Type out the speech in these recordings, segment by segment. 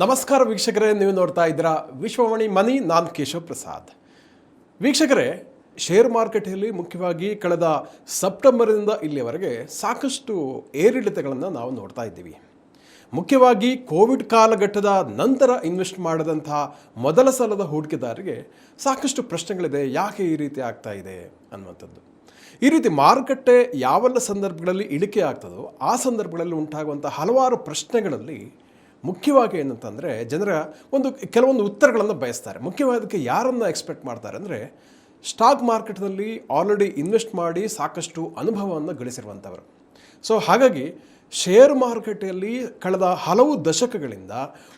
ನಮಸ್ಕಾರ ವೀಕ್ಷಕರೇ, ನೀವು ನೋಡ್ತಾ ಇದ್ದೀರಾ ವಿಶ್ವವಾಣಿ ಮನಿ, ನಾನು ಕೇಶವ್ ಪ್ರಸಾದ್. ವೀಕ್ಷಕರೇ ಶೇರ್ ಮಾರ್ಕೆಟಲ್ಲಿ ಮುಖ್ಯವಾಗಿ ಕಳೆದ ಸೆಪ್ಟೆಂಬರ್ನಿಂದ ಇಲ್ಲಿಯವರೆಗೆ ಸಾಕಷ್ಟು ಏರಿಳಿತಗಳನ್ನು ನಾವು ನೋಡ್ತಾ ಇದ್ದೀವಿ. ಮುಖ್ಯವಾಗಿ ಕೋವಿಡ್ ಕಾಲಘಟ್ಟದ ನಂತರ ಇನ್ವೆಸ್ಟ್ ಮಾಡಿದಂತಹ ಮೊದಲ ಸಲದ ಹೂಡಿಕೆದಾರರಿಗೆ ಸಾಕಷ್ಟು ಪ್ರಶ್ನೆಗಳಿದೆ, ಯಾಕೆ ಈ ರೀತಿ ಆಗ್ತಾ ಇದೆ ಅನ್ನುವಂಥದ್ದು. ಈ ರೀತಿ ಮಾರುಕಟ್ಟೆ ಯಾವೆಲ್ಲ ಸಂದರ್ಭಗಳಲ್ಲಿ ಇಳಿಕೆ ಆಗ್ತದೋ, ಆ ಸಂದರ್ಭಗಳಲ್ಲಿ ಉಂಟಾಗುವಂಥ ಹಲವಾರು ಪ್ರಶ್ನೆಗಳಲ್ಲಿ ಮುಖ್ಯವಾಗಿ ಏನಂತಂದರೆ ಜನರ ಒಂದು ಕೆಲವೊಂದು ಉತ್ತರಗಳನ್ನು ಬಯಸ್ತಾರೆ. ಮುಖ್ಯವಾದಕ್ಕೆ ಯಾರನ್ನು ಎಕ್ಸ್ಪೆಕ್ಟ್ ಮಾಡ್ತಾರೆ ಅಂದರೆ ಸ್ಟಾಕ್ ಮಾರ್ಕೆಟ್ನಲ್ಲಿ ಆಲ್ರೆಡಿ ಇನ್ವೆಸ್ಟ್ ಮಾಡಿ ಸಾಕಷ್ಟು ಅನುಭವವನ್ನು ಗಳಿಸಿರುವಂಥವರು ಸೊ ಹಾಗಾಗಿ ಶೇರ್ ಮಾರುಕಟ್ಟೆಯಲ್ಲಿ ಕಳೆದ ಹಲವು ದಶಕಗಳಿಂದ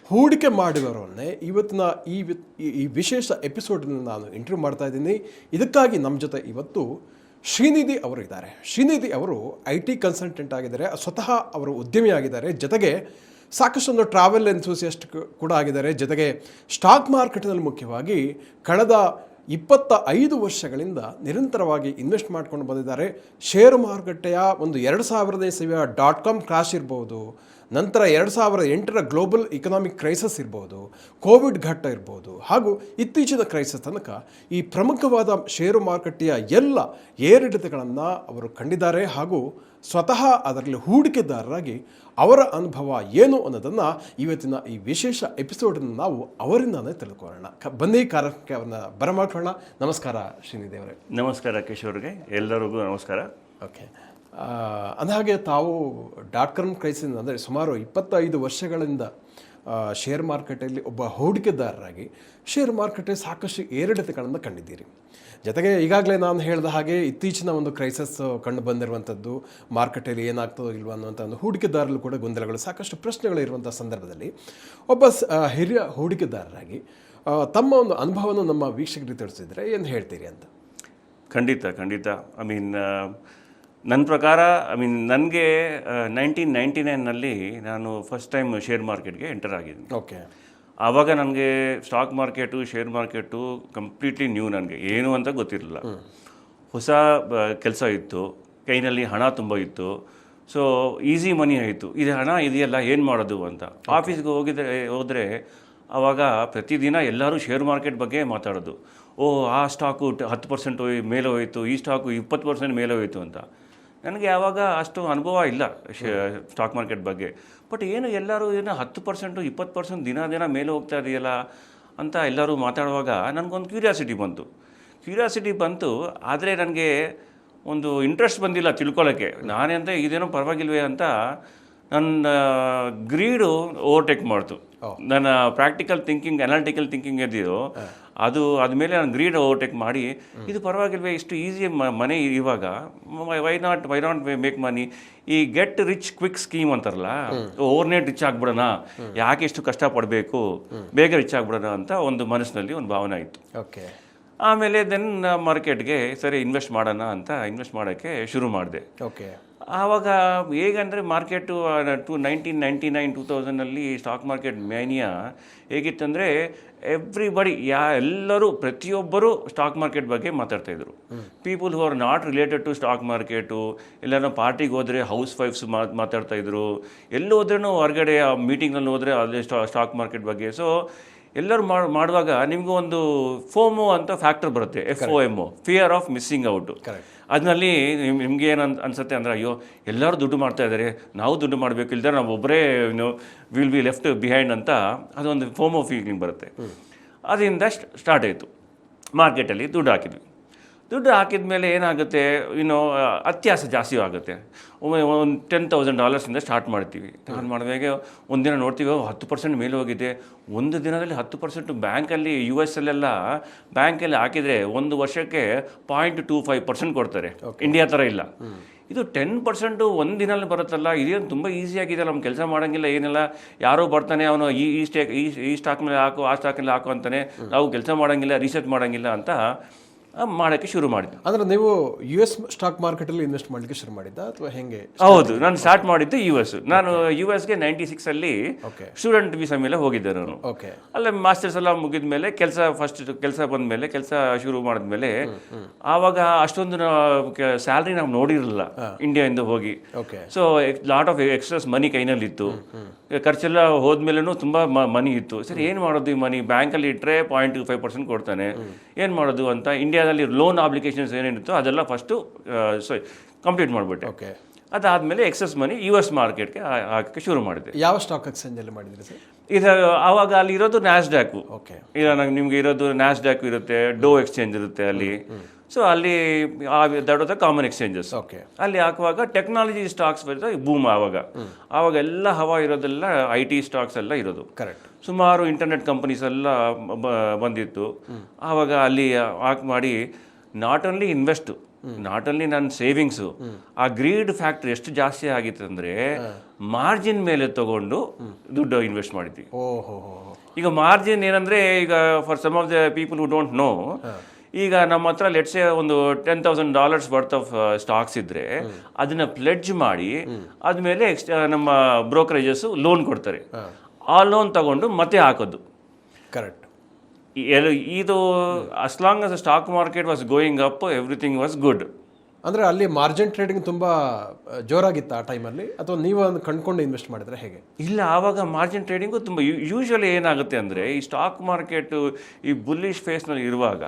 ಹೂಡಿಕೆ ಮಾಡಿರೋರನ್ನೇ ಇವತ್ತಿನ ಈ ಈ- ವಿಶೇಷ ಎಪಿಸೋಡನ್ನು ನಾನು ಇಂಟರ್ವ್ಯೂ ಮಾಡ್ತಾ ಇದ್ದೀನಿ. ಇದಕ್ಕಾಗಿ ನಮ್ಮ ಜೊತೆ ಇವತ್ತು ಶ್ರೀನಿಧಿ ಅವರು ಇದ್ದಾರೆ. ಶ್ರೀನಿಧಿ ಅವರು ಐ ಟಿ ಕನ್ಸಲ್ಟೆಂಟ್ ಆಗಿದ್ದಾರೆ. ಸ್ವತಃ ಅವರು ಉದ್ಯಮಿಯಾಗಿದ್ದಾರೆ. ಜೊತೆಗೆ ಸಾಕಷ್ಟೊಂದು ಟ್ರಾವೆಲ್ ಎನ್ಥೂಸಿಯಸ್ಟ್ ಕೂಡ ಆಗಿದ್ದಾರೆ. ಜೊತೆಗೆ ಸ್ಟಾಕ್ ಮಾರ್ಕೆಟ್ನಲ್ಲಿ ಮುಖ್ಯವಾಗಿ ಕಳೆದ ಇಪ್ಪತ್ತ ಐದು ವರ್ಷಗಳಿಂದ ನಿರಂತರವಾಗಿ ಇನ್ವೆಸ್ಟ್ ಮಾಡ್ಕೊಂಡು ಬಂದಿದ್ದಾರೆ. ಷೇರು ಮಾರುಕಟ್ಟೆಯ ಒಂದು ಎರಡು ಸಾವಿರದ ಇಸವಿಯ ಡಾಟ್ ಕಾಮ್ ಕ್ರಾಶ್ ಇರ್ಬೋದು, ನಂತರ ಎರಡು ಸಾವಿರದ ಎಂಟರ ಗ್ಲೋಬಲ್ ಇಕನಾಮಿಕ್ ಕ್ರೈಸಸ್ ಇರ್ಬೋದು ಕೋವಿಡ್ ಘಟ್ಟ ಇರ್ಬೋದು, ಹಾಗೂ ಇತ್ತೀಚಿನ ಕ್ರೈಸಸ್ ತನಕ ಈ ಪ್ರಮುಖವಾದ ಷೇರು ಮಾರುಕಟ್ಟೆಯ ಎಲ್ಲ ಏರಿಳಿತಗಳನ್ನು ಅವರು ಕಂಡಿದ್ದಾರೆ ಹಾಗೂ ಸ್ವತಃ ಅದರಲ್ಲಿ ಹೂಡಿಕೆದಾರರಾಗಿ ಅವರ ಅನುಭವ ಏನು ಅನ್ನೋದನ್ನು ಇವತ್ತಿನ ಈ ವಿಶೇಷ ಎಪಿಸೋಡನ್ನು ನಾವು ಅವರಿಂದಾನೇ ತಿಳ್ಕೊಳ್ಳೋಣ. ಕ- ಬನ್ನಿ ಕಾರ್ಯಕ್ಕೆ ಅವರನ್ನ ಬರಮಾಡೋಣ ನಮಸ್ಕಾರ ಶ್ರೀನಿದೇವರೇ ನಮಸ್ಕಾರ ಕಿಶೋರ್ಗೆ ಎಲ್ಲರಿಗೂ ನಮಸ್ಕಾರ. ಓಕೆ. ಅಂದ ಹಾಗೆ ತಾವು ಡಾಟ್ ಕಾಮ್ ಕ್ರೈಸಿಸ್ ಅಂದರೆ ಸುಮಾರು ಇಪ್ಪತ್ತೈದು ವರ್ಷಗಳಿಂದ ಶೇರ್ ಮಾರುಕಟ್ಟೆಯಲ್ಲಿ ಒಬ್ಬ ಹೂಡಿಕೆದಾರರಾಗಿ ಶೇರ್ ಮಾರುಕಟ್ಟೆ ಸಾಕಷ್ಟು ಏರಿಳಿತಗಳನ್ನು ಕಂಡಿದ್ದೀರಿ. ಜೊತೆಗೆ ಈಗಾಗಲೇ ನಾನು ಹೇಳಿದ ಹಾಗೆ ಇತ್ತೀಚಿನ ಒಂದು ಕ್ರೈಸಸ್ ಕಂಡು ಬಂದಿರುವಂಥದ್ದು ಮಾರುಕಟ್ಟೆಯಲ್ಲಿ ಏನಾಗ್ತದೋ ಇಲ್ವೋ ಅನ್ನುವಂಥ ಒಂದು ಹೂಡಿಕೆದಾರರು ಕೂಡ ಗೊಂದಲಗಳು, ಸಾಕಷ್ಟು ಪ್ರಶ್ನೆಗಳು ಇರುವಂಥ ಸಂದರ್ಭದಲ್ಲಿ ಒಬ್ಬ ಹಿರಿಯ ಹೂಡಿಕೆದಾರರಾಗಿ ತಮ್ಮ ಒಂದು ಅನುಭವವನ್ನು ನಮ್ಮ ವೀಕ್ಷಕರಿಗೆ ತಿಳಿಸಿದರೆ ಏನು ಹೇಳ್ತೀರಿ ಅಂತ? ಖಂಡಿತ ಖಂಡಿತ. ಐ ಮೀನ್ ನನ್ನ ಪ್ರಕಾರ ಐ ಮೀನ್ ನನಗೆ ನೈನ್ಟೀನ್ ನೈಂಟಿ ನೈನ್ನಲ್ಲಿ ನಾನು ಫಸ್ಟ್ ಟೈಮ್ ಶೇರ್ ಮಾರ್ಕೆಟ್ಗೆ ಎಂಟರ್ ಆಗಿದ್ದೀನಿ. ಓಕೆ ಆವಾಗ ನನಗೆ stock market share market completely new ನನಗೆ. ಏನು ಅಂತ ಗೊತ್ತಿರಲಿಲ್ಲ. ಹೊಸ ಕೆಲಸ ಇತ್ತು. ಕೈನಲ್ಲಿ ಹಣ ತುಂಬ ಇತ್ತು. ಸೊ ಈಸಿ ಮನಿ ಆಯಿತು. ಇದು ಹಣ ಇದೆಯಲ್ಲ ಏನು ಮಾಡೋದು ಅಂತ. ಆಫೀಸ್ಗೆ ಹೋಗಿದ್ರೆ ಹೋದರೆ ಆವಾಗ ಪ್ರತಿದಿನ ಎಲ್ಲರೂ ಶೇರ್ ಮಾರ್ಕೆಟ್ ಬಗ್ಗೆ ಮಾತಾಡೋದು. ಓ ಆ ಸ್ಟಾಕು ಹತ್ತು ಪರ್ಸೆಂಟ್ ಮೇಲೆ ಹೋಯಿತು ಈ ಸ್ಟಾಕು ಇಪ್ಪತ್ತು ಪರ್ಸೆಂಟ್ ಮೇಲೆ ಹೋಯಿತು ಅಂತ. ನನಗೆ ಯಾವಾಗ ಅಷ್ಟು ಅನುಭವ ಇಲ್ಲ ಸ್ಟಾಕ್ ಮಾರ್ಕೆಟ್ ಬಗ್ಗೆ. ಬಟ್ ಏನು ಎಲ್ಲರೂ ಏನೋ ಹತ್ತು ಪರ್ಸೆಂಟು ಇಪ್ಪತ್ತು ಪರ್ಸೆಂಟ್ ದಿನ ದಿನ ಮೇಲೆ ಹೋಗ್ತಾ ಇದೆಯಲ್ಲ ಅಂತ ಎಲ್ಲರೂ ಮಾತಾಡುವಾಗ ನನಗೊಂದು ಕ್ಯೂರಿಯಾಸಿಟಿ ಬಂತು. ಕ್ಯೂರಿಯಾಸಿಟಿ ಬಂತು ಆದರೆ ನನಗೆ ಒಂದು ಇಂಟ್ರೆಸ್ಟ್ ಬಂದಿಲ್ಲ ತಿಳ್ಕೊಳ್ಳೋಕ್ಕೆ ನಾನೇ ಅಂತ ಇದೇನೋ ಪರವಾಗಿಲ್ವೇ ಅಂತ ನನ್ನ ಗ್ರೀಡು ಓವರ್ಟೇಕ್ ಮಾಡ್ತು. ನನ್ನ ಪ್ರಾಕ್ಟಿಕಲ್ ಥಿಂಕಿಂಗ್ ಅನಾಲಿಟಿಕಲ್ ಥಿಂಕಿಂಗ್ ಏನಿದೆಯೋ ಅದು ಅದ್ಮೇಲೆ ನಾನು ಗ್ರೀಡ್ ಓವರ್ಟೇಕ್ ಮಾಡಿ ಇದು ಪರವಾಗಿಲ್ವೇ ಇಷ್ಟು ಈಸಿ ಮನೆ ಇವಾಗ why not why not make money ಈ ಗೆಟ್ ರಿಚ್ ಕ್ವಿಕ್ ಸ್ಕೀಮ್ ಅಂತಾರಲ್ಲ ಓವರ್ನೇಟ್ ರಿಚ್ ಆಗ್ಬಿಡೋಣ ಯಾಕೆ ಇಷ್ಟು ಕಷ್ಟಪಡಬೇಕು ಬೇಗ ರಿಚ್ ಆಗ್ಬಿಡೋಣ ಅಂತ ಒಂದು ಮನಸ್ಸಿನಲ್ಲಿ ಒಂದು ಭಾವನೆ ಆಯಿತು. ಓಕೆ ಆಮೇಲೆ ದೆನ್ ಮಾರ್ಕೆಟ್ಗೆ ಸರಿ ಇನ್ವೆಸ್ಟ್ ಮಾಡೋಣ ಅಂತ ಇನ್ವೆಸ್ಟ್ ಮಾಡೋಕ್ಕೆ ಶುರು ಮಾಡಿದೆ. ಓಕೆ ಆವಾಗ ಹೇಗಂದರೆ market to nineteen ninety nine two ತೌಸಂಡಲ್ಲಿ stock market mania ಹೇಗಿತ್ತಂದರೆ ಎವ್ರಿಬಡಿ ಯಾ ಎಲ್ಲರೂ ಪ್ರತಿಯೊಬ್ಬರು ಸ್ಟಾಕ್ ಮಾರ್ಕೆಟ್ ಬಗ್ಗೆ ಮಾತಾಡ್ತಾ ಇದ್ರು. People who are not related to stock market ಎಲ್ಲಾರ ಪಾರ್ಟಿಗೆ ಹೋದರೆ ಹೌಸ್ ವೈಫ್ಸ್ ಮಾತಾಡ್ತಾ ಇದ್ರು. ಎಲ್ಲಿ ಹೋದ್ರೂ ಹೊರಗಡೆ ಮೀಟಿಂಗ್ನಲ್ಲಿ ಹೋದರೆ ಅಲ್ಲಿ ಸ್ಟಾ ಸ್ಟಾಕ್ ಮಾರ್ಕೆಟ್ ಬಗ್ಗೆ. ಸೊ ಎಲ್ಲರೂ ಮಾಡಿ ಮಾಡುವಾಗ ನಿಮಗೂ ಒಂದು ಫೋಮೋ ಅಂತ ಫ್ಯಾಕ್ಟರ್ ಬರುತ್ತೆ. F O M fear of missing out. ಅದರಲ್ಲಿ ನಿಮ್ಗೆ ಏನು ಅನ್ ಅನ್ಸುತ್ತೆ ಅಂದರೆ ಅಯ್ಯೋ ಎಲ್ಲರೂ ದುಡ್ಡು ಮಾಡ್ತಾ ಇದ್ದಾರೆ ನಾವು ದುಡ್ಡು ಮಾಡಬೇಕು ಇಲ್ದರೆ ನಾವು ಒಬ್ಬರೇ ವಿಲ್ ಬಿ ಲೆಫ್ಟ್ ಬಿಹೈಂಡ್ ಅಂತ ಅದೊಂದು ಫೋಮೋ ಫೀಲಿಂಗ್ ಬರುತ್ತೆ. ಅದರಿಂದ ಸ್ಟಾರ್ಟ್ ಆಯಿತು. ಮಾರ್ಕೆಟಲ್ಲಿ ದುಡ್ಡು ಹಾಕಿದ್ವಿ. ದುಡ್ಡು ಹಾಕಿದ ಮೇಲೆ ಏನಾಗುತ್ತೆ? ಇನ್ನು ಅತ್ಯಾಸ ಜಾಸ್ತಿ ಆಗುತ್ತೆ. ಒಮ್ಮೆ ಒಂದು ಟೆನ್ ತೌಸಂಡ್ ಡಾಲರ್ಸಿಂದ ಸ್ಟಾರ್ಟ್ ಮಾಡ್ತೀವಿ. ಸ್ಟಾರ್ಟ್ ಮಾಡಿದಾಗ ಒಂದಿನ ನೋಡ್ತೀವಿ ಹತ್ತು ಪರ್ಸೆಂಟ್ ಮೇಲೆ ಹೋಗಿದೆ. ಒಂದು ದಿನದಲ್ಲಿ ಹತ್ತು ಪರ್ಸೆಂಟ್ ಬ್ಯಾಂಕಲ್ಲಿ ಯು ಎಸ್ ಅಲ್ಲೆಲ್ಲ ಬ್ಯಾಂಕಲ್ಲಿ ಹಾಕಿದರೆ ಒಂದು ವರ್ಷಕ್ಕೆ ಪಾಯಿಂಟ್ ಟೂ ಫೈವ್ ಪರ್ಸೆಂಟ್ ಕೊಡ್ತಾರೆ. ಇಂಡಿಯಾ ಥರ ಇಲ್ಲ. ಇದು ಟೆನ್ ಪರ್ಸೆಂಟು ಒಂದು ದಿನಲ್ಲಿ ಬರುತ್ತಲ್ಲ? ಇದೇನು ತುಂಬ ಈಸಿಯಾಗಿದೆ ನಮ್ಮ ಕೆಲಸ ಮಾಡೋಂಗಿಲ್ಲ ಏನಿಲ್ಲ. ಯಾರೋ ಬರ್ತಾನೆ ಅವನು ಈ ಈ ಸ್ಟೇಕ್ ಈ ಈ ಸ್ಟಾಕ್ ಮೇಲೆ ಹಾಕು ಆ ಸ್ಟಾಕ್ ಮೇಲೆ ಹಾಕು ಅಂತಾನೆ. ನಾವು ಕೆಲಸ ಮಾಡೋಂಗಿಲ್ಲ ರಿಸರ್ಚ್ ಮಾಡೋಂಗಿಲ್ಲ ಅಂತ ಮಾಡೋಕ್ಕೆ ಶುರು ಮಾಡಿದ್ದು. ಅಂದ್ರೆ ನೀವು ಯು ಎಸ್ ಸ್ಟಾಕ್ ಮಾರ್ಕೆಟಲ್ಲಿ ಇನ್ವೆಸ್ಟ್ ಮಾಡಲಿಕ್ಕೆ ಶುರು ಮಾಡಿದ್ದ ಅಥವಾ ಹೆಂಗೆ ಹೌದು ನಾನು ಸ್ಟಾರ್ಟ್ ಮಾಡಿದ್ದು ಯು ಎಸ್ ನಾನು ಯು ಎಸ್ಗೆ ನೈಂಟಿ ಸಿಕ್ಸಲ್ಲಿ ಸ್ಟೂಡೆಂಟ್ ವೀಸಾ ಮೇಲೆ ಹೋಗಿದ್ದೆ ನಾನು. ಓಕೆ ಅಲ್ಲೇ ಮಾಸ್ಟರ್ಸ್ ಎಲ್ಲ ಮುಗಿದ ಮೇಲೆ ಕೆಲಸ ಫಸ್ಟ್ ಕೆಲಸ ಬಂದ ಮೇಲೆ ಕೆಲಸ ಶುರು ಮಾಡಿದ ಮೇಲೆ ಆವಾಗ ಅಷ್ಟೊಂದು ಸ್ಯಾಲ್ರಿ ನಾವು ನೋಡಿರಲಿಲ್ಲ ಇಂಡಿಯಾದಿಂದ ಹೋಗಿ. Okay so lot of extras money ಕೈನಲ್ಲಿ ಇತ್ತು. ಖರ್ಚೆಲ್ಲ ಹೋದ್ಮೇಲೂ ತುಂಬ ಮನಿ ಇತ್ತು. ಸರಿ ಏನು ಮಾಡೋದು ಈ ಮನಿ ಬ್ಯಾಂಕಲ್ಲಿ ಇಟ್ಟರೆ ಪಾಯಿಂಟ್ ಫೈವ್ ಪರ್ಸೆಂಟ್ ಕೊಡ್ತಾನೆ. ಏನು ಮಾಡೋದು ಅಂತ ಇಂಡಿಯಾದಲ್ಲಿ ಲೋನ್ ಅಪ್ಲಿಕೇಶನ್ಸ್ ಏನೇನಿತ್ತು ಅದೆಲ್ಲ ಫಸ್ಟು ಕಂಪ್ಲೀಟ್ ಮಾಡಿಬಿಟ್ಟೆ. ಓಕೆ ಅದಾದಮೇಲೆ ಎಕ್ಸಸ್ ಮನಿ ಯು ಎಸ್ ಮಾರ್ಕೆಟ್ಗೆ ಹಾಕಕ್ಕೆ ಶುರು ಮಾಡಿದೆ. ಯಾವ ಸ್ಟಾಕ್ ಎಕ್ಸ್ಚೇಂಜಲ್ಲಿ ಮಾಡಿದ್ರಿ ಸರ್? ಇದು ಆವಾಗ ಅಲ್ಲಿ ಇರೋದು ನ್ಯಾಸ್ಡ್ಯಾಕು ಓಕೆ ಈಗ ನಂಗೆ ನಿಮ್ಗೆ ಇರೋದು ನ್ಯಾಸ್ಡ್ಯಾಕು ಇರುತ್ತೆ ಡೋ ಎಕ್ಸ್ಚೇಂಜ್ ಇರುತ್ತೆ ಅಲ್ಲಿ. ಸೊ ಅಲ್ಲಿ ದೊಡ್ಡ ಕಾಮನ್ ಎಕ್ಸ್ಚೇಂಜಸ್ ಓಕೆ ಅಲ್ಲಿ ಹಾಕುವಾಗ ಟೆಕ್ನಾಲಜಿ ಸ್ಟಾಕ್ಸ್ ಬರುತ್ತೆ ಬೂಮ್ ಆವಾಗ. ಆವಾಗ ಎಲ್ಲ ಹವಾ ಇರೋದೆಲ್ಲ ಐ ಟಿ ಸ್ಟಾಕ್ಸ್ ಎಲ್ಲ ಇರೋದು. ಕರೆಕ್ಟ್ ಸುಮಾರು ಇಂಟರ್ನೆಟ್ ಕಂಪನೀಸ್ ಎಲ್ಲ ಬಂದಿತ್ತು. ಆವಾಗ ಅಲ್ಲಿ ಹಾಕಿ ಮಾಡಿ not only invest not only ನನ್ನ ಸೇವಿಂಗ್ಸು ಆ ಗ್ರೀಡ್ ಫ್ಯಾಕ್ಟ್ರಿ ಎಷ್ಟು ಜಾಸ್ತಿ ಆಗಿತ್ತು ಅಂದರೆ ಮಾರ್ಜಿನ್ ಮೇಲೆ ತಗೊಂಡು ದುಡ್ಡು ಇನ್ವೆಸ್ಟ್ ಮಾಡಿದ್ವಿ. ಓಹೋ ಈಗ ಮಾರ್ಜಿನ್ ಏನಂದ್ರೆ ಈಗ for some of the people who don't know ಈಗ ನಮ್ಮ ಹತ್ರ ಲೆಟ್ಸೆ ಒಂದು ten thousand dollars worth of stocks ಇದ್ರೆ ಅದನ್ನ ಪ್ಲೆಡ್ಜ್ ಮಾಡಿ ಆದ್ಮೇಲೆ ಎಕ್ಸ್ಟ್ ನಮ್ಮ ಬ್ರೋಕರೇಜಸ್ ಲೋನ್ ಕೊಡ್ತಾರೆ. ಆ ಲೋನ್ ತಗೊಂಡು ಮತ್ತೆ ಹಾಕೋದು. ಕರೆಕ್ಟ್ ಇದು as long as stock market was going up everything was good ಅಂದ್ರೆ ಅಲ್ಲಿ ಮಾರ್ಜಿನ್ ಟ್ರೇಡಿಂಗ್ ತುಂಬಾ ಜೋರಾಗಿತ್ತು ಆ ಟೈಮಲ್ಲಿ ಅಥವಾ ನೀವು ಅದನ್ನ ಕಂಡುಕೊಂಡು ಇನ್ವೆಸ್ಟ್ ಮಾಡಿದ್ರೆ ಹೇಗೆ? ಇಲ್ಲ ಆವಾಗ ಮಾರ್ಜಿನ್ ಟ್ರೇಡಿಂಗು ತುಂಬ ಯೂಶ್ವಲಿ ಏನಾಗುತ್ತೆ ಅಂದರೆ ಈ ಸ್ಟಾಕ್ ಮಾರ್ಕೆಟ್ ಈ ಬುಲ್ಲಿಶ್ ಫೇಸ್ನಲ್ಲಿ ಇರುವಾಗ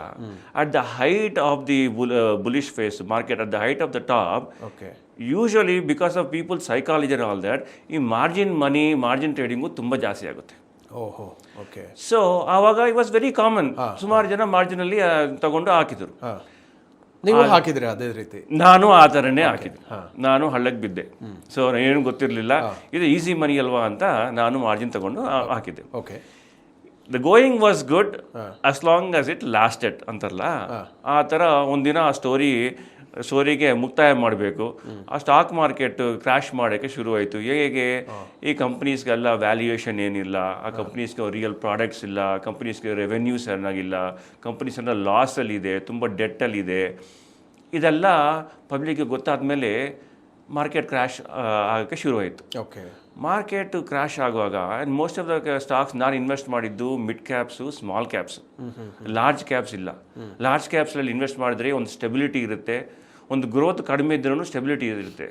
at the height of the bullish phase market at the height of the top okay usually because of people psychology all that ಈ ಮಾರ್ಜಿನ್ ಮನಿ ಮಾರ್ಜಿನ್ ಟ್ರೇಡಿಂಗು ತುಂಬ ಜಾಸ್ತಿ ಆಗುತ್ತೆ. ಓಹೋ ಓಕೆ ಸೊ ಆವಾಗ it was very common ಸುಮಾರು ಜನ ಮಾರ್ಜಿನಲ್ಲಿ ತಗೊಂಡು ಹಾಕಿದ್ರು. ನೀವು ಹಾಕಿದ್ರೆ ಅದೇ ರೀತಿ. ನಾನು ಆ ಥರನೇ ಹಾಕಿದ್ದೆ. ನಾನು ಹಳ್ಳಕ್ಕೆ ಬಿದ್ದೆ. ಸೊ ಏನು ಗೊತ್ತಿರಲಿಲ್ಲ. ಇದು ಈಸಿ ಮನಿ ಅಲ್ವಾ ಅಂತ ನಾನು ಮಾರ್ಜಿನ್ ತಗೊಂಡು ಹಾಕಿದ್ದೆ. Okay the going was good as long as it lasted ಅಂತಾರಲ್ಲ? ಆ ಥರ ಒಂದಿನ ಆ ಸ್ಟೋರಿ ಸ್ಟೋರಿಗೆ ಮುಕ್ತಾಯ ಮಾಡಬೇಕು. ಆ ಸ್ಟಾಕ್ ಮಾರ್ಕೆಟ್ ಕ್ರ್ಯಾಶ್ ಮಾಡೋಕ್ಕೆ ಶುರುವಾಯಿತು. ಹೇಗೆ? ಈ ಕಂಪ್ನೀಸ್ಗೆಲ್ಲ ವ್ಯಾಲ್ಯೂಯೇಷನ್ ಏನಿಲ್ಲ ಆ ಕಂಪ್ನೀಸ್ಗೆ ರಿಯಲ್ ಪ್ರಾಡಕ್ಟ್ಸ್ ಇಲ್ಲ ಕಂಪ್ನೀಸ್ಗೆ ರೆವೆನ್ಯೂ ಸರಿಯಾಗಿಲ್ಲ ಕಂಪ್ನೀಸ್ ಎಲ್ಲ ಲಾಸಲ್ಲಿದೆ ತುಂಬ ಡೆಟ್ಟಲ್ಲಿದೆ ಇದೆಲ್ಲ ಪಬ್ಲಿಕ್ಗೆ ಗೊತ್ತಾದ ಮೇಲೆ ಮಾರ್ಕೆಟ್ ಕ್ರ್ಯಾಶ್ ಆಗೋಕ್ಕೆ ಶುರುವಾಯಿತು. ಓಕೆ. ಮಾರ್ಕೆಟ್ ಕ್ರ್ಯಾಶ್ ಆಗುವಾಗ ಮೋಸ್ಟ್ ಆಫ್ ದ ಸ್ಟಾಕ್ಸ್ ನಾನು ಇನ್ವೆಸ್ಟ್ ಮಾಡಿದ್ದು mid caps small caps large caps ಇಲ್ಲ. ಲಾರ್ಜ್ ಕ್ಯಾಪ್ಸಲ್ಲಿ ಇನ್ವೆಸ್ಟ್ ಮಾಡಿದ್ರೆ ಒಂದು ಸ್ಟೆಬಿಲಿಟಿ ಇರುತ್ತೆ. ಒಂದು ಗ್ರೋತ್ ಕಡಿಮೆ ಇದ್ರೂ ಸ್ಟೆಬಿಲಿಟಿ ಇರುತ್ತೆ.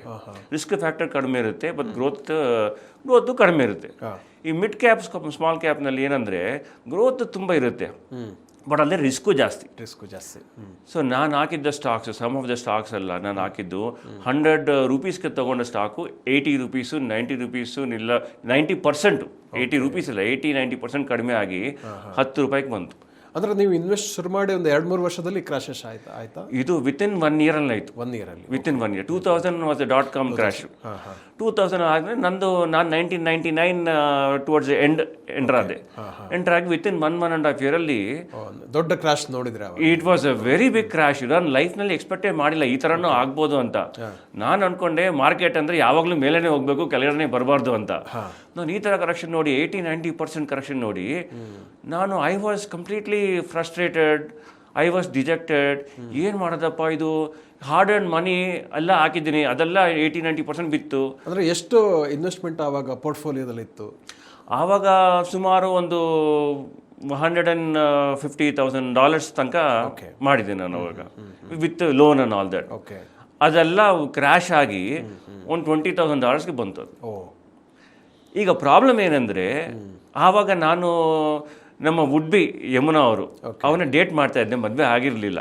ರಿಸ್ಕ್ ಫ್ಯಾಕ್ಟರ್ ಕಡಿಮೆ ಇರುತ್ತೆ ಬಟ್ ಗ್ರೋತ್ ಗ್ರೋತ್ ಕಡಿಮೆ ಇರುತ್ತೆ. ಈ ಮಿಡ್ ಕ್ಯಾಪ್ಸ್ ಸ್ಮಾಲ್ ಕ್ಯಾಪ್ನಲ್ಲಿ ಏನಂದರೆ ಗ್ರೋತ್ ತುಂಬ ಇರುತ್ತೆ. ಬಟ್ ಅಲ್ಲಿ ರಿಸ್ಕು ಜಾಸ್ತಿ. ರಿಸ್ಕು ಜಾಸ್ತಿ. ಸೊ ನಾನು ಹಾಕಿದ್ದ stocks some of the stocks ಅಲ್ಲ ನಾನು ಹಾಕಿದ್ದು ಹಂಡ್ರೆಡ್ ರುಪೀಸ್ಗೆ ತಗೊಂಡ stock eighty rupees ninety rupees ಇಲ್ಲ ನೈಂಟಿ ಪರ್ಸೆಂಟು ಏಯ್ಟಿ ರುಪೀಸ್ ಇಲ್ಲ ಏಯ್ಟಿ ನೈಂಟಿ ಪರ್ಸೆಂಟ್ ಕಡಿಮೆ ಆಗಿ ಹತ್ತು ರೂಪಾಯಿಗೆ ಬಂತು. ಅಂದ್ರೆ ನೀವು ಇನ್ವೆಸ್ಟ್ ಶುರು ಮಾಡಿ ಒಂದು ಎರಡು ಮೂರು ವರ್ಷದಲ್ಲಿ ಕ್ರಾಶಸ್ ಆಯ್ತು ಆಯ್ತಾ? ಇದು ವಿತಿನ್ ಒನ್ ಇಯರಲ್ಲಿ ಆಯ್ತು. One ಇಯರಲ್ಲಿ within one year two thousand was dot com crash two thousand ಆದ್ರೆ ನಂದು ನಾನು nineteen ninety nine towards end enter ಆದೆ. ಎಂಟರ್ ಆಗಿ within one one and half ಇಯರಲ್ಲಿ ದೊಡ್ಡ ಕ್ರಾಶ್ ನೋಡಿದ್ರೆ it was a very big crash ನಾನು ಲೈಫ್ನಲ್ಲಿ ಎಕ್ಸ್ಪೆಕ್ಟೇ ಮಾಡಿಲ್ಲ. ಈ ಥರನೂ ಆಗ್ಬೋದು ಅಂತ. ನಾನು ಅನ್ಕೊಂಡೆ ಮಾರ್ಕೆಟ್ ಅಂದರೆ ಯಾವಾಗಲೂ ಮೇಲೇನೇ ಹೋಗಬೇಕು ಕೆಳಗಡೆ ಬರಬಾರ್ದು ಅಂತ. ನಾನು ಈ ಥರ ಕರೆಕ್ಷನ್ ನೋಡಿ ಏಯ್ಟಿ ನೈಂಟಿ ಪರ್ಸೆಂಟ್ ಕರೆಕ್ಷನ್ ನೋಡಿ ನಾನು I was completely frustrated I was dejected ಏನು ಮಾಡೋದಪ್ಪ ಇದು? ಹಾರ್ಡ್ ಆ್ಯಂಡ್ ಮನಿ ಎಲ್ಲ ಹಾಕಿದ್ದೀನಿ. ಅದೆಲ್ಲ ಏಯ್ಟಿ ನೈಂಟಿ ಪರ್ಸೆಂಟ್ ಬಿತ್ತು. ಅಂದರೆ ಎಷ್ಟು ಇನ್ವೆಸ್ಟ್ಮೆಂಟ್ ಆವಾಗ ಪೋರ್ಟ್ಫೋಲಿಯೋದಲ್ಲಿ ಇತ್ತು ಆವಾಗ ಸುಮಾರು ಒಂದು hundred and fifty thousand dollars ತನಕ ಮಾಡಿದೆ ನಾನು ಅವಾಗ with loan and all that okay ಅದೆಲ್ಲ ಕ್ರ್ಯಾಶ್ ಆಗಿ ಒಂದು ಟ್ವೆಂಟಿ ತೌಸಂಡ್ ಡಾಲರ್ಸ್ಗೆ ಬಂತು ಅದು. ಓ. ಈಗ ಪ್ರಾಬ್ಲಮ್ ಏನಂದರೆ ಆವಾಗ ನಾನು ನಮ್ಮ ವುಡ್ ಬಿ ಯಮುನಾ ಅವರು ಅವನ ಡೇಟ್ ಮಾಡ್ತಾ ಇದ್ದೆ ಮದುವೆ ಆಗಿರಲಿಲ್ಲ.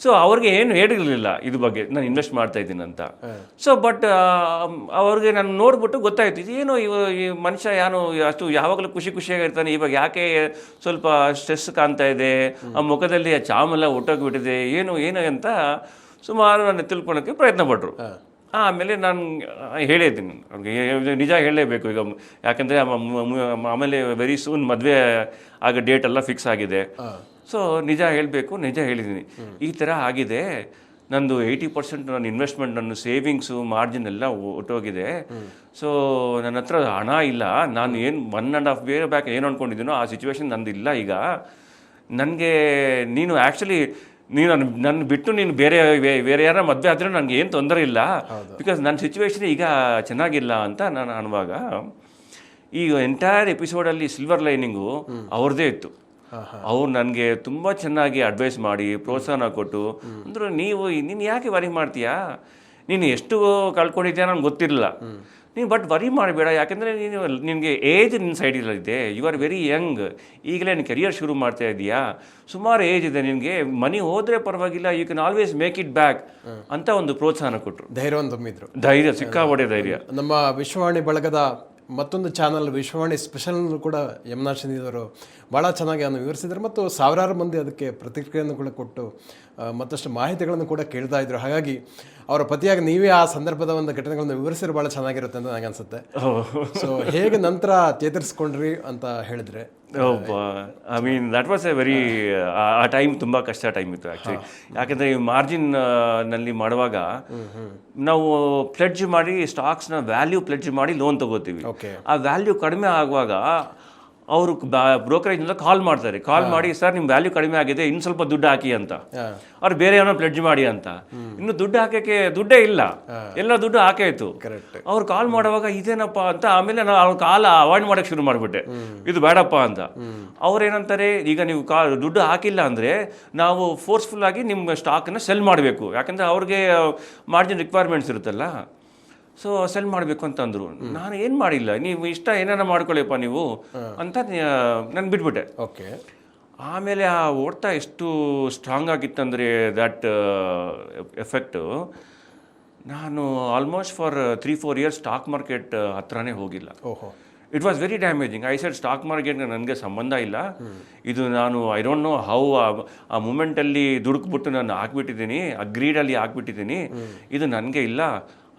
ಸೊ ಅವ್ರಿಗೆ ಏನು ಹೇಳಿರಲಿಲ್ಲ ಇದು ಬಗ್ಗೆ ನಾನು ಇನ್ವೆಸ್ಟ್ ಮಾಡ್ತಾ ಇದ್ದೀನಿ ಅಂತ. ಸೊ ಬಟ್ ಅವ್ರಿಗೆ ನಾನು ನೋಡ್ಬಿಟ್ಟು ಗೊತ್ತಾಯ್ತು ಏನು ಇವ ಈ ಮನುಷ್ಯ ಯಾನು ಅಷ್ಟು ಯಾವಾಗಲೂ ಖುಷಿ ಖುಷಿಯಾಗಿರ್ತಾನೆ ಇವಾಗ ಯಾಕೆ ಸ್ವಲ್ಪ ಸ್ಟ್ರೆಸ್ ಕಾಣ್ತಾ ಇದೆ ಆ ಮುಖದಲ್ಲಿ ಆ ಚಾಮೆಲ್ಲ ಒಟ್ಟೋಗ್ಬಿಟ್ಟಿದೆ ಏನು ಏನು ಅಂತ ಸುಮಾರು ನಾನು ತಿಳ್ಕೊಳಕ್ಕೆ ಪ್ರಯತ್ನ ಪಟ್ಟರು ಆಮೇಲೆ ನಾನು ಹೇಳಿದ್ದೀನಿ. ಅವ್ರಿಗೆ ನಿಜ ಹೇಳಲೇಬೇಕು. ಈಗ ಯಾಕಂದರೆ ಆಮೇಲೆ ವೆರಿ ಸೂನ್ ಮದುವೆ ಆಗ ಡೇಟ್ ಎಲ್ಲ ಫಿಕ್ಸ್ ಆಗಿದೆ. ಸೊ ನಿಜ ಹೇಳಬೇಕು ನಿಜ ಹೇಳಿದ್ದೀನಿ. ಈ ಥರ ಆಗಿದೆ. ನಂದು ಏಯ್ಟಿ ಪರ್ಸೆಂಟ್ ನನ್ನ ಇನ್ವೆಸ್ಟ್ಮೆಂಟ್ ನನ್ನ ಸೇವಿಂಗ್ಸು ಮಾರ್ಜಿನ್ ಎಲ್ಲ ಒಟ್ಟೋಗಿದೆ. ಸೊ ನನ್ನ ಹತ್ರ ಹಣ ಇಲ್ಲ. ನಾನು ಏನು ಒನ್ ಆ್ಯಂಡ್ ಹಾಫ್ ಬೇರೆ ಬ್ಯಾಕ್ ಏನು ಅಂದ್ಕೊಂಡಿದ್ದೀನೋ ಆ ಸಿಚುವೇಶನ್ ನಂದು ಇಲ್ಲ ಈಗ. ನನಗೆ ನೀನು ಆ್ಯಕ್ಚುಲಿ ನೀನು ನನ್ನ ನನ್ನ ಬಿಟ್ಟು ನೀನು ಬೇರೆ ಬೇರೆ ಯಾರ ಮದುವೆ ಆದರೆ ನನಗೆ ಏನು ತೊಂದರೆ ಇಲ್ಲ. ಬಿಕಾಸ್ ನನ್ನ ಸಿಚುವೇಶನ್ ಈಗ ಚೆನ್ನಾಗಿಲ್ಲ ಅಂತ ನಾನು ಅನ್ನುವಾಗ ಈಗ ಎಂಟೈರ್ ಎಪಿಸೋಡಲ್ಲಿ ಸಿಲ್ವರ್ ಲೈನಿಂಗು ಅವ್ರದ್ದೇ ಇತ್ತು. ಅವ್ರು ನನಗೆ ತುಂಬ ಚೆನ್ನಾಗಿ ಅಡ್ವೈಸ್ ಮಾಡಿ ಪ್ರೋತ್ಸಾಹನ ಕೊಟ್ಟು. ಅಂದರು ನೀವು ನೀನು ಯಾಕೆ ವರಿ ಮಾಡ್ತೀಯಾ? ನೀನು ಎಷ್ಟು ಕಳ್ಕೊಂಡಿದ್ಯಾ ನನಗೆ ಗೊತ್ತಿರಲಿಲ್ಲ. ನೀನು ಬಟ್ ವರಿ ಮಾಡಬೇಡ. ಯಾಕೆಂದರೆ ನೀನು ನಿನಗೆ ಏಜ್ ನಿನ್ನ ಸೈಡಲ್ಲಿದೆ ಯು ಆರ್ ವೆರಿ ಯಂಗ್ ಈಗಲೇ ನೀನು ಕೆರಿಯರ್ ಶುರು ಮಾಡ್ತಾ ಇದೆಯಾ? ಸುಮಾರು ಏಜ್ ಇದೆ ನಿನಗೆ. ಮನಿ ಹೋದರೆ ಪರವಾಗಿಲ್ಲ. You can always make it back ಅಂತ ಒಂದು ಪ್ರೋತ್ಸಾಹನ ಕೊಟ್ಟರು ಧೈರ್ಯವನ್ನು ತುಂಬಿದ್ರು ಧೈರ್ಯ ಸಿಕ್ಕಾಪಟ್ಟೆ ಧೈರ್ಯ. ನಮ್ಮ ವಿಶ್ವವಾಣಿ ಬಳಗದ ಮತ್ತೊಂದು ಚಾನಲ್ ವಿಶ್ವವಾಣಿ ಸ್ಪೆಷಲ್ ಕೂಡ ಯಮುನಾ ಅವರು ಭಾಳ ಚೆನ್ನಾಗಿ ಅದನ್ನು ವಿವರಿಸಿದರು ಮತ್ತು ಸಾವಿರಾರು ಮಂದಿ ಅದಕ್ಕೆ ಪ್ರತಿಕ್ರಿಯೆಯನ್ನು ಕೂಡ ಕೊಟ್ಟು ಮತ್ತಷ್ಟು ಮಾಹಿತಿಗಳನ್ನು ಕೂಡ ಕೇಳ್ತಾ ಇದ್ರು. ಹಾಗಾಗಿ ಅವರ ಪತಿಯಾಗಿ ನೀವೇ ಆ ಸಂದರ್ಭದ ಒಂದು ಘಟನೆಗಳನ್ನು ವಿವರಿಸಿದ್ರೆ ಭಾಳ ಚೆನ್ನಾಗಿರುತ್ತೆ ಅಂತ ನನಗೆ ಅನ್ಸುತ್ತೆ. ಸೊ ಹೇಗೆ ನಂತರ ಚೇತರಿಸ್ಕೊಂಡ್ರಿ ಅಂತ ಹೇಳಿದ್ರೆ I mean that was a very ಆ ಟೈಮ್ ತುಂಬ ಕಷ್ಟ ಟೈಮ್ ಇತ್ತು ಆ್ಯಕ್ಚುಲಿ ಯಾಕೆಂದರೆ ಈ ಮಾರ್ಜಿನ್ನಲ್ಲಿ ಮಾಡುವಾಗ ನಾವು ಪ್ಲೆಡ್ಜ್ ಮಾಡಿ ಸ್ಟಾಕ್ಸ್ನ ವ್ಯಾಲ್ಯೂ ಪ್ಲೆಡ್ಜ್ ಮಾಡಿ ಲೋನ್ ತಗೋತೀವಿ. ಆ ವ್ಯಾಲ್ಯೂ ಕಡಿಮೆ ಆಗುವಾಗ ಅವರು ಬ್ರೋಕರೇಜ್ನಿಂದ ಕಾಲ್ ಮಾಡ್ತಾರೆ. ಕಾಲ್ ಮಾಡಿ ಸರ್ ನಿಮ್ಮ ವ್ಯಾಲ್ಯೂ ಕಡಿಮೆ ಆಗಿದೆ ಇನ್ನು ಸ್ವಲ್ಪ ದುಡ್ಡು ಹಾಕಿ ಅಂತ. ಅವ್ರು ಬೇರೆ ಏನೋ ಪ್ಲೆಡ್ಜ್ ಮಾಡಿ ಅಂತ. ಇನ್ನು ದುಡ್ಡು ಹಾಕಕ್ಕೆ ದುಡ್ಡೇ ಇಲ್ಲ. ಎಲ್ಲ ದುಡ್ಡು ಹಾಕಾಯ್ತು ಕರೆಕ್ಟ್ ಅವ್ರು ಕಾಲ್ ಮಾಡುವಾಗ ಇದೇನಪ್ಪ ಅಂತ ಆಮೇಲೆ ನಾನು ಅವ್ರ ಕಾಲ್ ಅವಾಯ್ಡ್ ಮಾಡೋಕ್ಕೆ ಶುರು ಮಾಡಿಬಿಟ್ಟೆ. ಇದು ಬೇಡಪ್ಪ ಅಂತ. ಅವ್ರೇನಂತಾರೆ ಈಗ ನೀವು ಕಾ ದುಡ್ಡು ಹಾಕಿಲ್ಲ ಅಂದರೆ ನಾವು ಫೋರ್ಸ್ಫುಲ್ ಆಗಿ ನಿಮ್ಮ ಸ್ಟಾಕನ್ನು ಸೆಲ್ ಮಾಡಬೇಕು. ಯಾಕಂದರೆ ಅವ್ರಿಗೆ ಮಾರ್ಜಿನ್ ರಿಕ್ವೈರ್ಮೆಂಟ್ಸ್ ಇರುತ್ತಲ್ಲ. ಸೊ ಸೆಲ್ ಮಾಡಬೇಕು ಅಂತಂದ್ರು. ನಾನು ಏನು ಮಾಡಿಲ್ಲ. ನೀವು ಇಷ್ಟ ಏನಾರ ಮಾಡ್ಕೊಳ್ಳಿಪ್ಪ ನೀವು ಅಂತ ನಾನು ಬಿಟ್ಬಿಟ್ಟೆ. ಓಕೆ. ಆಮೇಲೆ ಆ ಓಡ್ತಾ ಎಷ್ಟು ಸ್ಟ್ರಾಂಗ್ ಆಗಿತ್ತಂದರೆ ದ್ಯಾಟ್ ಎಫೆಕ್ಟು ನಾನು almost for three four years stock market ಹತ್ರನೇ ಹೋಗಿಲ್ಲ. ಓಹೋ. It was very damaging I said stock market ನನಗೆ ಸಂಬಂಧ ಇಲ್ಲ. ಇದು ನಾನು ಐ ಡೋಂಟ್ ನೋ ಹೌ ಆ ಮೂಮೆಂಟಲ್ಲಿ ದುಡುಕ್ಬಿಟ್ಟು ನಾನು ಹಾಕ್ಬಿಟ್ಟಿದ್ದೀನಿ ಆ ಗ್ರೀಡಲ್ಲಿ ಹಾಕ್ಬಿಟ್ಟಿದ್ದೀನಿ. ಇದು ನನಗೆ ಇಲ್ಲ.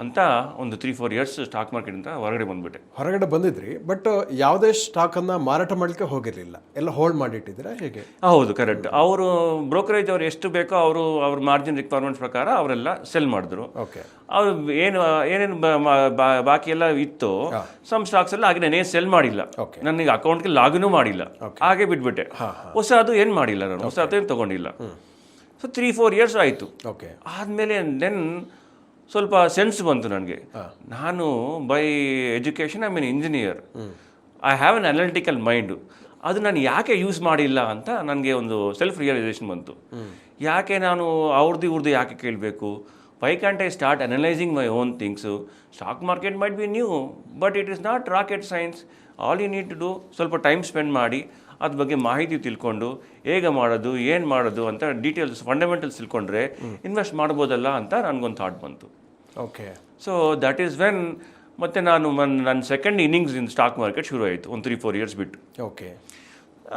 ಅಂತ ಒಂದು ತ್ರೀ ಫೋರ್ ಇಯರ್ಸ್ ಸ್ಟಾಕ್ ಮಾರ್ಕೆಟಿಂದ ಹೊರಗಡೆ ಬಂದ್ಬಿಟ್ಟೆ. ಹೊರಗಡೆ ಬಂದಿದ್ರಿ ಬಟ್ ಯಾವುದೇ ಸ್ಟಾಕನ್ನು ಮಾರಾಟ ಮಾಡಲಿಕ್ಕೆ ಹೋಗಿರಲಿಲ್ಲ. ಎಲ್ಲ ಹೋಲ್ಡ್ ಮಾಡಿಟ್ಟಿದ್ದೀರಾ? ಹೇಗೆ? ಹೌದು ಕರೆಕ್ಟ್ ಅವರು ಬ್ರೋಕರೇಜ್ ಅವ್ರು ಎಷ್ಟು ಬೇಕೋ ಅವರು ಅವ್ರ ಮಾರ್ಜಿನ್ ರಿಕ್ವೈರ್ಮೆಂಟ್ಸ್ ಪ್ರಕಾರ ಅವರೆಲ್ಲ ಸೆಲ್ ಮಾಡಿದ್ರು. ಓಕೆ ಅವ್ರು ಏನು ಏನೇನು ಬಾಕಿ ಎಲ್ಲ ಇತ್ತು ಸಮ್ ಸ್ಟಾಕ್ಸ್ ಎಲ್ಲ ಹಾಗೆ ನಾನೇನು ಸೆಲ್ ಮಾಡಿಲ್ಲ. ನನಗೆ ಅಕೌಂಟ್ಗೆ ಲಾಗಿನೂ ಮಾಡಿಲ್ಲ. ಹಾಗೆ ಬಿಟ್ಬಿಟ್ಟೆ. ಹೊಸ ಅದು ಏನು ಮಾಡಿಲ್ಲ ನಾನು ಹೊಸ ಅದೇನು ಏನು ತೊಗೊಂಡಿಲ್ಲ. ಸೊ ತ್ರೀ ಫೋರ್ ಇಯರ್ಸ್ ಆಯಿತು. ಓಕೆ ಆದಮೇಲೆ ದೆನ್ ಸ್ವಲ್ಪ ಸೆನ್ಸ್ ಬಂತು ನನಗೆ. ನಾನು by education, I mean engineer. I have an analytical mind. ಅದು ನಾನು ಯಾಕೆ ಯೂಸ್ ಮಾಡಿಲ್ಲ ಅಂತ ನನಗೆ ಒಂದು ಸೆಲ್ಫ್ ರಿಯಲೈಸೇಷನ್ ಬಂತು. ಯಾಕೆ ನಾನು ಅವ್ರದ್ದು ಇವ್ರದ್ದು ಯಾಕೆ ಕೇಳಬೇಕು? Why can't I start analysing my own things stock market might be new but it is not rocket science all you need to do ಸ್ವಲ್ಪ ಟೈಮ್ ಸ್ಪೆಂಡ್ ಮಾಡಿ ಅದ್ರ ಬಗ್ಗೆ ಮಾಹಿತಿ ತಿಳ್ಕೊಂಡು ಹೇಗೆ ಮಾಡೋದು ಏನು ಮಾಡೋದು ಅಂತ ಡೀಟೇಲ್ಸ್ ಫಂಡಮೆಂಟಲ್ಸ್ ತಿಳ್ಕೊಂಡ್ರೆ ಇನ್ವೆಸ್ಟ್ ಮಾಡ್ಬೋದಲ್ಲ ಅಂತ ನನಗೊಂದು ಥಾಟ್ ಬಂತು. Okay so that is when ಮತ್ತೆ ನಾನು ನನ್ನ second innings in stock market ಶುರು ಆಯಿತು ಒಂದು ತ್ರೀ ಫೋರ್ ಇಯರ್ಸ್ ಬಿಟ್ಟು. ಓಕೆ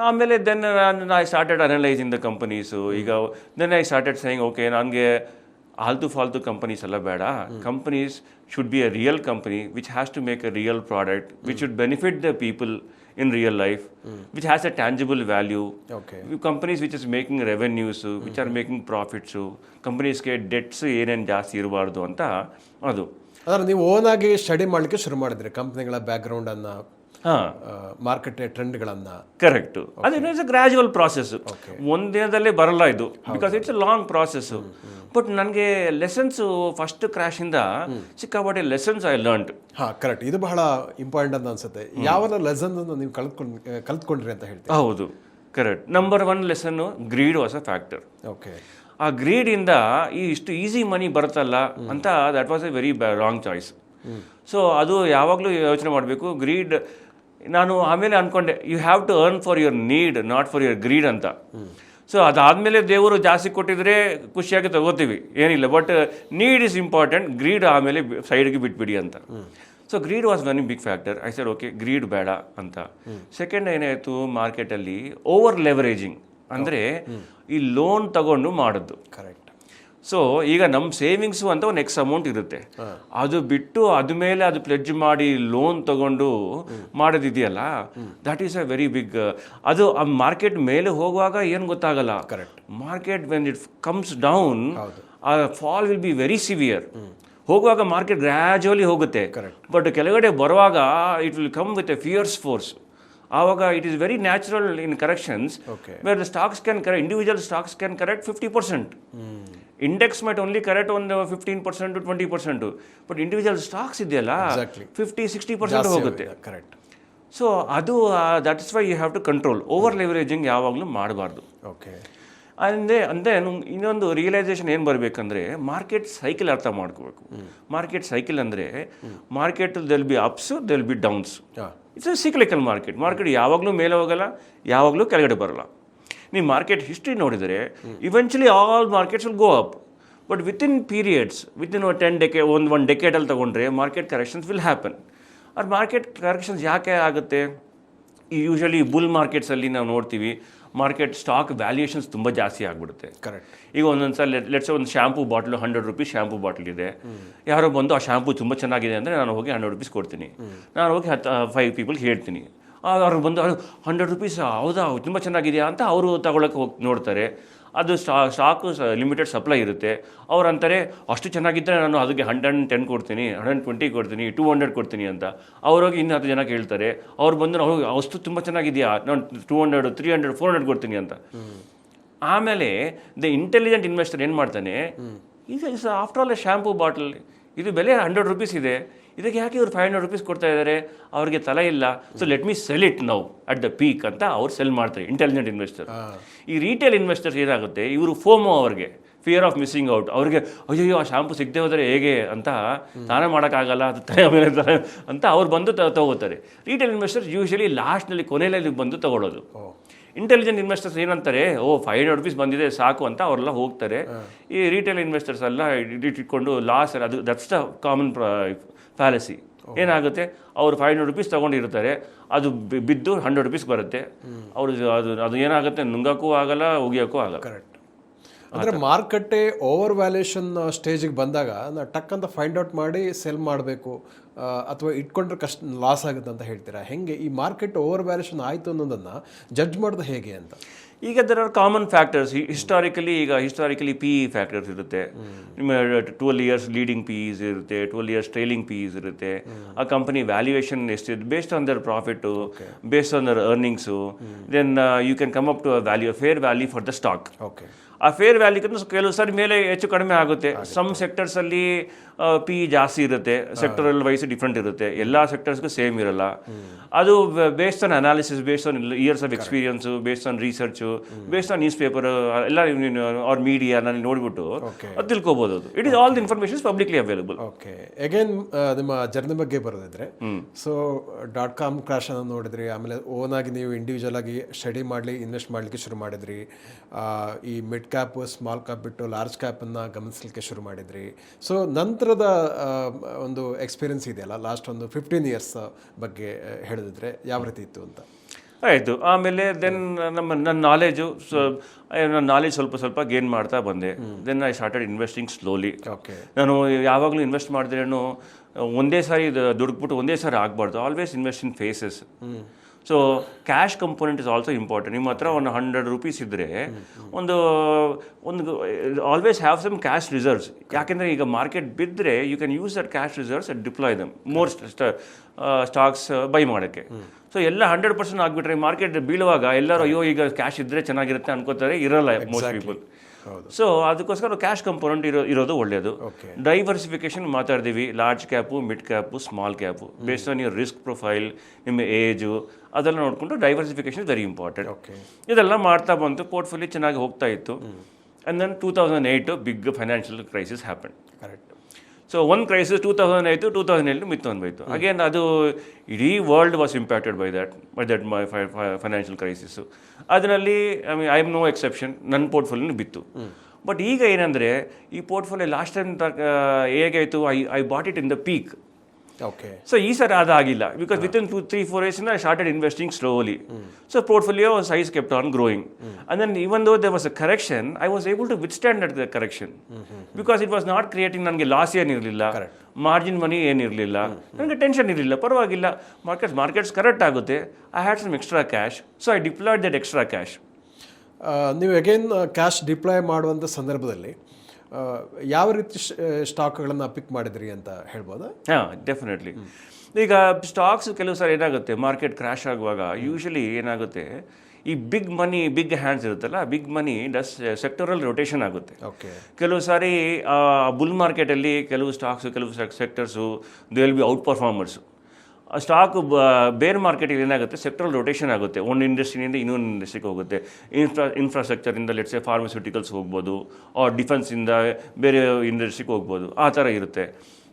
ಆಮೇಲೆ ದೆನ್ ನಾನು I started analysing the companies ಈಗ then I started saying okay ನನಗೆ ಆಲ್ತು ಫಾಲ್ತು ಕಂಪನೀಸ್ ಎಲ್ಲ ಬೇಡ. Companies should be a real company which has to make a real product which should benefit the people in real life which has a tangible value okay companies which is making revenues which are making profits ಕಂಪ್ನೀಸ್ಗೆ debts ಏನೇನು ಜಾಸ್ತಿ ಇರಬಾರ್ದು ಅಂತ ಅದು. ಅದರ ನೀವು ಓನಾಗಿ study ಮಾಡಲಿಕ್ಕೆ ಶುರು ಮಾಡಿದ್ರಿ ಕಂಪ್ನಿಗಳ ಬ್ಯಾಕ್ಗ್ರೌಂಡನ್ನು ಮಾರ್ಕೆಟ್ ಟ್ರೆಂಡ್ಗಳನ್ನು. ಕರೆಕ್ಟ್ ಅದು ಇಟ್ಸ್ ಅ ಗ್ರಾಜುವಲ್ ಪ್ರಾಸೆಸ್ ಒಂದು ದಿನದಲ್ಲೇ ಬರಲ್ಲ ಇದು because it's a long process but ನನಗೆ ಲೆಸನ್ಸ್ ಫಸ್ಟ್ ಕ್ರ್ಯಾಶಿಂದ ಸಿಕ್ಕಾಪಟ್ಟೆ ಲೆಸನ್ಸ್ ಐ ಲರ್ನ್ಡ್ ಹಾಂ ಕರೆಕ್ಟ್ ಇದು ಬಹಳ ಇಂಪಾರ್ಟೆಂಟ್ ಅಂತ ಅನ್ಸುತ್ತೆ ಯಾವೆಲ್ಲ ಲೆಸನ್ ನೀವು ಕಲ್ತ್ಕೊಂಡ್ ಕಲ್ತ್ಕೊಂಡ್ರಿ ಅಂತ ಹೇಳ್ತೀವಿ ಹೌದು. Correct number one lesson greed was a factor okay ಆ ಗ್ರೀಡಿಂದ ಈ ಇಷ್ಟು ಈಸಿ ಮನಿ ಬರುತ್ತಲ್ಲ ಅಂತ that was a very wrong choice so ಅದು ಯಾವಾಗಲೂ ಯೋಚನೆ ಮಾಡಬೇಕು. ಗ್ರೀಡ್ ನಾನು ಆಮೇಲೆ ಅನ್ಕೊಂಡೆ you have to earn for your need not for your greed ಅಂತ. ಸೊ ಅದಾದಮೇಲೆ ದೇವರು ಜಾಸ್ತಿ ಕೊಟ್ಟಿದ್ರೆ ಖುಷಿಯಾಗಿ ತಗೋತೀವಿ. ಏನಿಲ್ಲ but need is important greed ಆಮೇಲೆ ಸೈಡ್ಗೆ ಬಿಟ್ಬಿಡಿ ಅಂತ. So greed was very big factor I sir okay greed ಬೇಡ ಅಂತ. ಸೆಕೆಂಡ್ ಏನಾಯಿತು ಮಾರ್ಕೆಟಲ್ಲಿ ಓವರ್ ಲೆವರೇಜಿಂಗ್ ಅಂದರೆ, ಈ ಲೋನ್ ತಗೊಂಡು ಮಾಡೋದು. ಕರೆಕ್ಟ್ ಸೊ ಈಗ ನಮ್ಮ ಸೇವಿಂಗ್ಸು ಅಂತ ಒಂದು ಎಕ್ಸ್ ಅಮೌಂಟ್ ಇರುತ್ತೆ. ಅದು ಬಿಟ್ಟು ಅದ ಮೇಲೆ ಅದು ಪ್ಲೆಡ್ಜ್ ಮಾಡಿ ಲೋನ್ ತಗೊಂಡು ಮಾಡೋದಿದೆಯಲ್ಲ that is a very big ಅದು ಆ ಮಾರ್ಕೆಟ್ ಮೇಲೆ ಹೋಗುವಾಗ ಏನು ಗೊತ್ತಾಗಲ್ಲ. Correct market when it comes down ಆ fall will be very severe ಹೋಗುವಾಗ ಮಾರ್ಕೆಟ್ ಗ್ರ್ಯಾಜುವಲಿ ಹೋಗುತ್ತೆ. ಬಟ್ ಕೆಳಗಡೆ ಬರುವಾಗ it will come with a fierce force ಆವಾಗ it is very natural in corrections. Where the stocks can correct individual stocks can correct fifty percent index might only correct ಒಂದು fifteen percent twenty percent but individual stocks ಇದೆಯಲ್ಲ. Fifty sixty percent ಹೋಗುತ್ತೆ. Correct so ಅದು that is why you have to control over leveraging ಯಾವಾಗಲೂ ಮಾಡಬಾರ್ದು. Okay ಅಂದರೆ ಅಂದರೆ ಇನ್ನೊಂದು realisation ಏನು ಬರಬೇಕಂದ್ರೆ ಮಾರ್ಕೆಟ್ ಸೈಕಲ್ ಅರ್ಥ ಮಾಡ್ಕೋಬೇಕು. ಮಾರ್ಕೆಟ್ ಸೈಕಲ್ ಅಂದರೆ market there'll be ups there'll be downs it's a cyclical market market ಯಾವಾಗಲೂ ಮೇಲೆ ಹೋಗಲ್ಲ ಯಾವಾಗಲೂ ಕೆಳಗಡೆ ಬರಲ್ಲ. ನೀವು ಮಾರ್ಕೆಟ್ ಹಿಸ್ಟ್ರಿ ನೋಡಿದರೆ eventually all markets will go up but within periods within ten decade ಒಂದು ಒನ್ ಡೆಕೇಡಲ್ಲಿ ತೊಗೊಂಡ್ರೆ market corrections will happen or market corrections ಯಾಕೆ ಆಗುತ್ತೆ? ಯೂಶಲಿ ಬುಲ್ ಮಾರ್ಕೆಟ್ಸಲ್ಲಿ ನಾವು ನೋಡ್ತೀವಿ ಮಾರ್ಕೆಟ್ ಸ್ಟಾಕ್ ವ್ಯಾಲ್ಯೂಯೇಷನ್ಸ್ ತುಂಬ ಜಾಸ್ತಿ ಆಗಿಬಿಡುತ್ತೆ. ಕರೆಕ್ಟ್ ಈಗ ಒಂದೊಂದು ಸಲ ಲೆಟ್ಸ್ ಒಂದು shampoo bottle hundred rupees shampoo bottle ಇದೆ. ಯಾರೋ ಬಂದು ಆ ಶ್ಯಾಂಪು ತುಂಬ ಚೆನ್ನಾಗಿದೆ ಅಂದರೆ ನಾನು ಹೋಗಿ ಹಂಡ್ರೆಡ್ ರುಪೀಸ್ ಕೊಡ್ತೀನಿ. ನಾನು ಹೋಗಿ ಹತ್ತು ಫೈವ್ ಪೀಪಲ್ಗೆ ಹೇಳ್ತೀನಿ. ಅವ್ರು ಬಂದು ಹಂಡ್ರೆಡ್ ರುಪೀಸ್ ಹೌದಾ ತುಂಬ ಚೆನ್ನಾಗಿದೆಯಾ? ಅಂತ ಅವರು ತಗೊಳಕ್ಕೆ ಹೋಗಿ ನೋಡ್ತಾರೆ. ಅದು ಸ್ಟಾ ಸ್ಟಾಕು ಲಿಮಿಟೆಡ್ ಸಪ್ಲೈ ಇರುತ್ತೆ. ಅವ್ರು ಅಂತಾರೆ ಅಷ್ಟು ಚೆನ್ನಾಗಿದ್ದರೆ ನಾನು ಅದಕ್ಕೆ ಹಂಡ್ರೆಡ್ ಟೆನ್ ಕೊಡ್ತೀನಿ ಹಂಡ್ರೆಡ್ ಟ್ವೆಂಟಿ ಕೊಡ್ತೀನಿ ಟೂ ಹಂಡ್ರೆಡ್ ಕೊಡ್ತೀನಿ ಅಂತ. ಅವ್ರೋಗಿ ಇನ್ನೂ ಹತ್ತು ಜನ ಕೇಳ್ತಾರೆ ಅವ್ರು ಬಂದು ನಾವು ಅಷ್ಟು ತುಂಬ ಚೆನ್ನಾಗಿದೆಯಾ? ನಾನು two hundred three hundred four hundred ಕೊಡ್ತೀನಿ ಅಂತ. ಆಮೇಲೆ ದ ಇಂಟೆಲಿಜೆಂಟ್ ಇನ್ವೆಸ್ಟರ್ ಏನು ಮಾಡ್ತಾನೆ ಇದು is after all a shampoo bottle ಇದು ಬೆಲೆ ಹಂಡ್ರೆಡ್ ರುಪೀಸ್ ಇದೆ. ಇದಕ್ಕೆ ಯಾಕೆ ಇವ್ರು ಫೈವ್ ಹಂಡ್ರೆಡ್ ರುಪೀಸ್ ಕೊಡ್ತಾ ಇದ್ದಾರೆ ಅವ್ರಿಗೆ ತಲೆ ಇಲ್ಲ. So let me sell it now at the peak ಅಂತ ಅವ್ರು ಸೆಲ್ ಮಾಡ್ತಾರೆ ಇಂಟೆಲಿಜೆಂಟ್ ಇನ್ವೆಸ್ಟರ್ ಈ ರೀಟೇಲ್ ಇನ್ವೆಸ್ಟರ್ಸ್ ಏನಾಗುತ್ತೆ? ಇವರು ಫೋಮೋ ಅವ್ರಿಗೆ ಫಿಯರ್ ಆಫ್ ಮಿಸ್ಸಿಂಗ್ ಔಟ್ ಅವ್ರಿಗೆ ಅಯ್ಯೋ ಆ ಶಾಂಪು ಸಿಗದೆ ಹೋದರೆ ಹೇಗೆ? ಅಂತ ಸ್ನಾನ ಮಾಡೋಕ್ಕಾಗಲ್ಲ ಅದು ತಲೆ ಮೇಲೆ ಅಂತ ಅವ್ರು ಬಂದು ತಗೋತಾರೆ. ರೀಟೇಲ್ ಇನ್ವೆಸ್ಟರ್ಸ್ ಯೂಶಲಿ ಲಾಸ್ಟ್ನಲ್ಲಿ ಕೊನೆಯಲ್ಲಿ ಬಂದು ತಗೊಳ್ಳೋದು. ಇಂಟೆಲಿಜೆಂಟ್ ಇನ್ವೆಸ್ಟರ್ಸ್ ಏನಂತಾರೆ? ಓ ಫೈವ್ ಹಂಡ್ರೆಡ್ ರುಪೀಸ್ ಬಂದಿದೆ ಸಾಕು ಅಂತ ಅವರೆಲ್ಲ ಹೋಗ್ತಾರೆ. ಈ ರಿಟೇಲ್ ಇನ್ವೆಸ್ಟರ್ಸ್ ಎಲ್ಲ ಇಟ್- ಇಟ್ಕೊಂಡು ಲಾಸ್ ಅದು ದಟ್ಸ್ ದ ಕಾಮನ್ ಫ್ಯಾಲಸಿ ಏನಾಗುತ್ತೆ? ಅವರು ಫೈವ್ ಹಂಡ್ರೆಡ್ ರುಪೀಸ್ ತೊಗೊಂಡಿರ್ತಾರೆ. ಅದು ಬಿದ್ದು ಹಂಡ್ರೆಡ್ ರುಪೀಸ್ ಬರುತ್ತೆ. ಅವರು ಅದು ಅದು ಏನಾಗುತ್ತೆ? ನುಂಗಕ್ಕೂ ಆಗಲ್ಲ ಉಗಿಯೋಕ್ಕೂ ಆಗಲ್ಲ. ಕರೆಕ್ಟ್ ಅಂದರೆ ಮಾರುಕಟ್ಟೆ ಓವರ್ ವ್ಯಾಲ್ಯೂಷನ್ ಸ್ಟೇಜಿಗೆ ಬಂದಾಗ ನಾ ಟಕ್ ಅಂತ ಫೈಂಡ್ ಔಟ್ ಮಾಡಿ ಸೆಲ್ ಮಾಡಬೇಕು ಅಥವಾ ಇಟ್ಕೊಂಡ್ರೆ ಕಷ್ಟ ಲಾಸ್ ಆಗುತ್ತೆ ಅಂತ ಹೇಳ್ತೀರಾ? ಹೆಂಗೆ? ಈ ಮಾರ್ಕೆಟ್ ಓವರ್ ವ್ಯಾಲ್ಯೂಷನ್ ಆಯಿತು ಅನ್ನೋದನ್ನು ಜಡ್ಜ್ ಮಾಡೋದು ಹೇಗೆ ಅಂತ? ಈಗ there are common factors historically ಈಗ ಹಿಸ್ಟಾರಿಕಲಿ ಪಿ ಇ ಫ್ಯಾಕ್ಟರ್ಸ್ ಇರುತ್ತೆ. ನಿಮ್ಮ twelve years leading P E's ಇರುತ್ತೆ twelve years trailing P E's ಇರುತ್ತೆ. ಆ ಕಂಪನಿ ವ್ಯಾಲ್ಯೂಯೇಷನ್ ಎಷ್ಟಿದೆ based on their profit based on their earnings then you can come up to a value fair value for the stock okay ಆ fair ವ್ಯಾಲ್ಯೂಗಿಂತ ಕೆಲವು ಸಾರಿ ಮೇಲೆ ಹೆಚ್ಚು ಕಡಿಮೆ ಆಗುತ್ತೆ. ಸಮ್ ಸೆಕ್ಟರ್ಸಲ್ಲಿ ಪಿ ಜಾಸ್ತಿ ಇರುತ್ತೆ. ಸೆಕ್ಟರಲ್ ವೈಸ್ ಡಿಫ್ರೆಂಟ್ ಇರುತ್ತೆ. ಎಲ್ಲ ಸೆಕ್ಟರ್ಸ್ಗೂ ಸೇಮ್ ಇರಲ್ಲ. ಅದು based on analysis based on years of experience based on research based on newspaper ಎಲ್ಲ ಅವ್ರ ಮೀಡಿಯಾ ನಾನು ನೋಡಿಬಿಟ್ಟು. ಅದು ತಿಳ್ಕೊಬೋದು ಅದು. It is all the information publicly available okay again ನಿಮ್ಮ ಜರ್ನಿ ಬಗ್ಗೆ ಬರೋದಿದ್ರೆ ಸೊ ಡಾಟ್ ಕಾಮ್ ಕ್ರಾಶ್ ಅನ್ನು ನೋಡಿದ್ರಿ ಆಮೇಲೆ ಓನ್ ಆಗಿ ನೀವು ಇಂಡಿವಿಜುವಲ್ ಆಗಿ ಸ್ಟಡಿ ಮಾಡಲಿ ಇನ್ವೆಸ್ಟ್ ಮಾಡಲಿಕ್ಕೆ ಶುರು ಮಾಡಿದ್ರಿ. ಈ ಮಿಡ್ ಕ್ಯಾಪ್ ಸ್ಮಾಲ್ ಕ್ಯಾಪ್ ಬಿಟ್ಟು ಲಾರ್ಜ್ ಕ್ಯಾಪನ್ನು ಗಮನಿಸಲಿಕ್ಕೆ ಶುರು ಮಾಡಿದ್ರಿ. ಸೊ ನಂತರದ ಆ, ಒಂದು ಎಕ್ಸ್ಪೀರಿಯನ್ಸ್ ಇದೆಯಲ್ಲ ಲಾಸ್ಟ್ ಒಂದು ಫಿಫ್ಟೀನ್ ಇಯರ್ಸ್ ಬಗ್ಗೆ ಹೇಳಿದ್ರೆ ಯಾವ ರೀತಿ ಇತ್ತು ಅಂತ? ಆಯಿತು. ಆಮೇಲೆ ದೆನ್ ನಮ್ಮ ನನ್ನ ನಾಲೆಜು ಸೊ ನನ್ನ ನಾಲೆಜ್ ಸ್ವಲ್ಪ ಸ್ವಲ್ಪ ಗೇನ್ ಮಾಡ್ತಾ ಬಂದೆ. Then I started investing slowly okay ನಾನು ಯಾವಾಗಲೂ ಇನ್ವೆಸ್ಟ್ ಮಾಡಿದ್ರೇನು ಒಂದೇ ಸಾರಿ ದುಡ್ಕ್ಬಿಟ್ಟು ಒಂದೇ ಸಾರಿ ಆಗಬಾರ್ದು. Always invest in phases so cash component is also important ನಿಮ್ಮ ಹತ್ರ ಒಂದು ಹಂಡ್ರೆಡ್ ರುಪೀಸ್ ಇದ್ದರೆ ಒಂದು ಒಂದು always have some cash reserves ಯಾಕೆಂದರೆ ಈಗ ಮಾರ್ಕೆಟ್ ಬಿದ್ದರೆ you can use that cash reserves at deploy them more stocks buy ಮಾಡೋಕ್ಕೆ. ಸೊ ಎಲ್ಲ ಹಂಡ್ರೆಡ್ ಪರ್ಸೆಂಟ್ ಆಗಿಬಿಟ್ರೆ ಮಾರ್ಕೆಟ್ ಬೀಳುವಾಗ ಎಲ್ಲರೂ ಅಯ್ಯೋ ಈಗ ಕ್ಯಾಶ್ ಇದ್ದರೆ ಚೆನ್ನಾಗಿರುತ್ತೆ ಅನ್ಕೋತಾರೆ. ಇರಲ್ಲ ಮೋಸ್ಟ್ ಪೀಪಲ್ ಸೊ ಅದಕ್ಕೋಸ್ಕರ ಕ್ಯಾಶ್ ಕಂಪೋನೆಂಟ್ ಇರೋ ಇರೋದು ಒಳ್ಳೆಯದು. ಡೈವರ್ಸಿಫಿಕೇಶನ್ ಮಾತಾಡ್ತೀವಿ large cap mid cap small cap based on your risk profile ನಿಮ್ಮ ಏಜು ಅದೆಲ್ಲ ನೋಡಿಕೊಂಡು ಡೈವರ್ಸಿಫಿಕೇಶನ್ ವೆರಿ ಇಂಪಾರ್ಟೆಂಟ್ ಇದೆಲ್ಲ ಮಾಡ್ತಾ ಬಂತು. ಪೋರ್ಟ್ಫೋಲಿಯೋ ಚೆನ್ನಾಗಿ ಹೋಗ್ತಾ ಇತ್ತು. And then two thousand eight big financial crisis happen correct so ಒಂದು ಕ್ರೈಸಿಸ್ ಟೂ ತೌಸಂಡ್ ಆಯಿತು ಟೂ ತೌಸಂಡ್ ಏಯ್ಟು ಮಿತ್ತೊಂದು ಹೋಯ್ತು. ಅಗೇನ್ ಅದು ಇಡೀ world was impacted by that by that my financial crisis ಅದರಲ್ಲಿ I mean I am no exception ನನ್ನ portfolio ಬಿತ್ತು. But ಈಗ ಏನಂದರೆ ಈ ಪೋರ್ಟ್ಫೋಲಿಯೋ ಲಾಸ್ಟ್ ಟೈಮ್ ಹೇಗಾಯಿತು? I I bought it in the peak okay so ಈ ಸರಿ ಅದಾಗಿಲ್ಲ. Because with in two three four years I started investing slowly so portfolio size kept on growing and then even though they was a correction I was able to withstand at the correction because it was not creating ನನಗೆ loss ಏನಿರಲಿಲ್ಲ margin money ಏನಿರಲಿಲ್ಲ ನನಗೆ tension ಇರಲಿಲ್ಲ. ಪರವಾಗಿಲ್ಲ. Markets markets correct ಆಗುತ್ತೆ. I had some extra cash so I deployed that extra cash ನೀವು again cash deploy ಮಾಡುವಂಥ ಸಂದರ್ಭದಲ್ಲಿ ಯಾವ ರೀತಿ ಸ್ಟಾಕ್ಗಳನ್ನು ಪಿಕ್ ಮಾಡಿದ್ರಿ ಅಂತ ಹೇಳ್ಬೋದಾ? ಹಾಂ ಡೆಫಿನೆಟ್ಲಿ ಈಗ ಸ್ಟಾಕ್ಸ್ ಕೆಲವು ಸಾರಿ ಏನಾಗುತ್ತೆ ಮಾರ್ಕೆಟ್ ಕ್ರ್ಯಾಶ್ ಆಗುವಾಗ ಯೂಶಲಿ ಏನಾಗುತ್ತೆ ಈ ಬಿಗ್ ಮನಿ ಬಿಗ್ ಹ್ಯಾಂಡ್ಸ್ ಇರುತ್ತಲ್ಲ big money does sectoral rotation ಆಗುತ್ತೆ. ಓಕೆ ಕೆಲವು ಸಾರಿ ಬುಲ್ ಮಾರ್ಕೆಟಲ್ಲಿ ಕೆಲವು ಸ್ಟಾಕ್ಸು ಕೆಲವು sectors they will be outperformers stock bear ಮಾರ್ಕೆಟಿಗೆ ಏನಾಗುತ್ತೆ? ಸೆಕ್ಟ್ರಲ್ ರೊಟೇಷನ್ ಆಗುತ್ತೆ. ಒಂದು ಇಂಡಸ್ಟ್ರಿಯಿಂದ ಇನ್ನೊಂದು ಇಂಡಸ್ಟ್ರಿಗೆ ಹೋಗುತ್ತೆ. ಇನ್ಫ್ರಾ ಇನ್ಫ್ರಾಸ್ಟ್ರಕ್ಚರಿಂದ ಲೆಟ್ಸೆ ಫಾರ್ಮಸ್ಯೂಟಿಕಲ್ಸ್ ಹೋಗ್ಬೋದು ಆರ್ ಡಿಫೆನ್ಸಿಂದ ಬೇರೆ ಇಂಡಸ್ಟ್ರಿಗೆ ಹೋಗ್ಬೋದು. ಆ ಥರ ಇರುತ್ತೆ.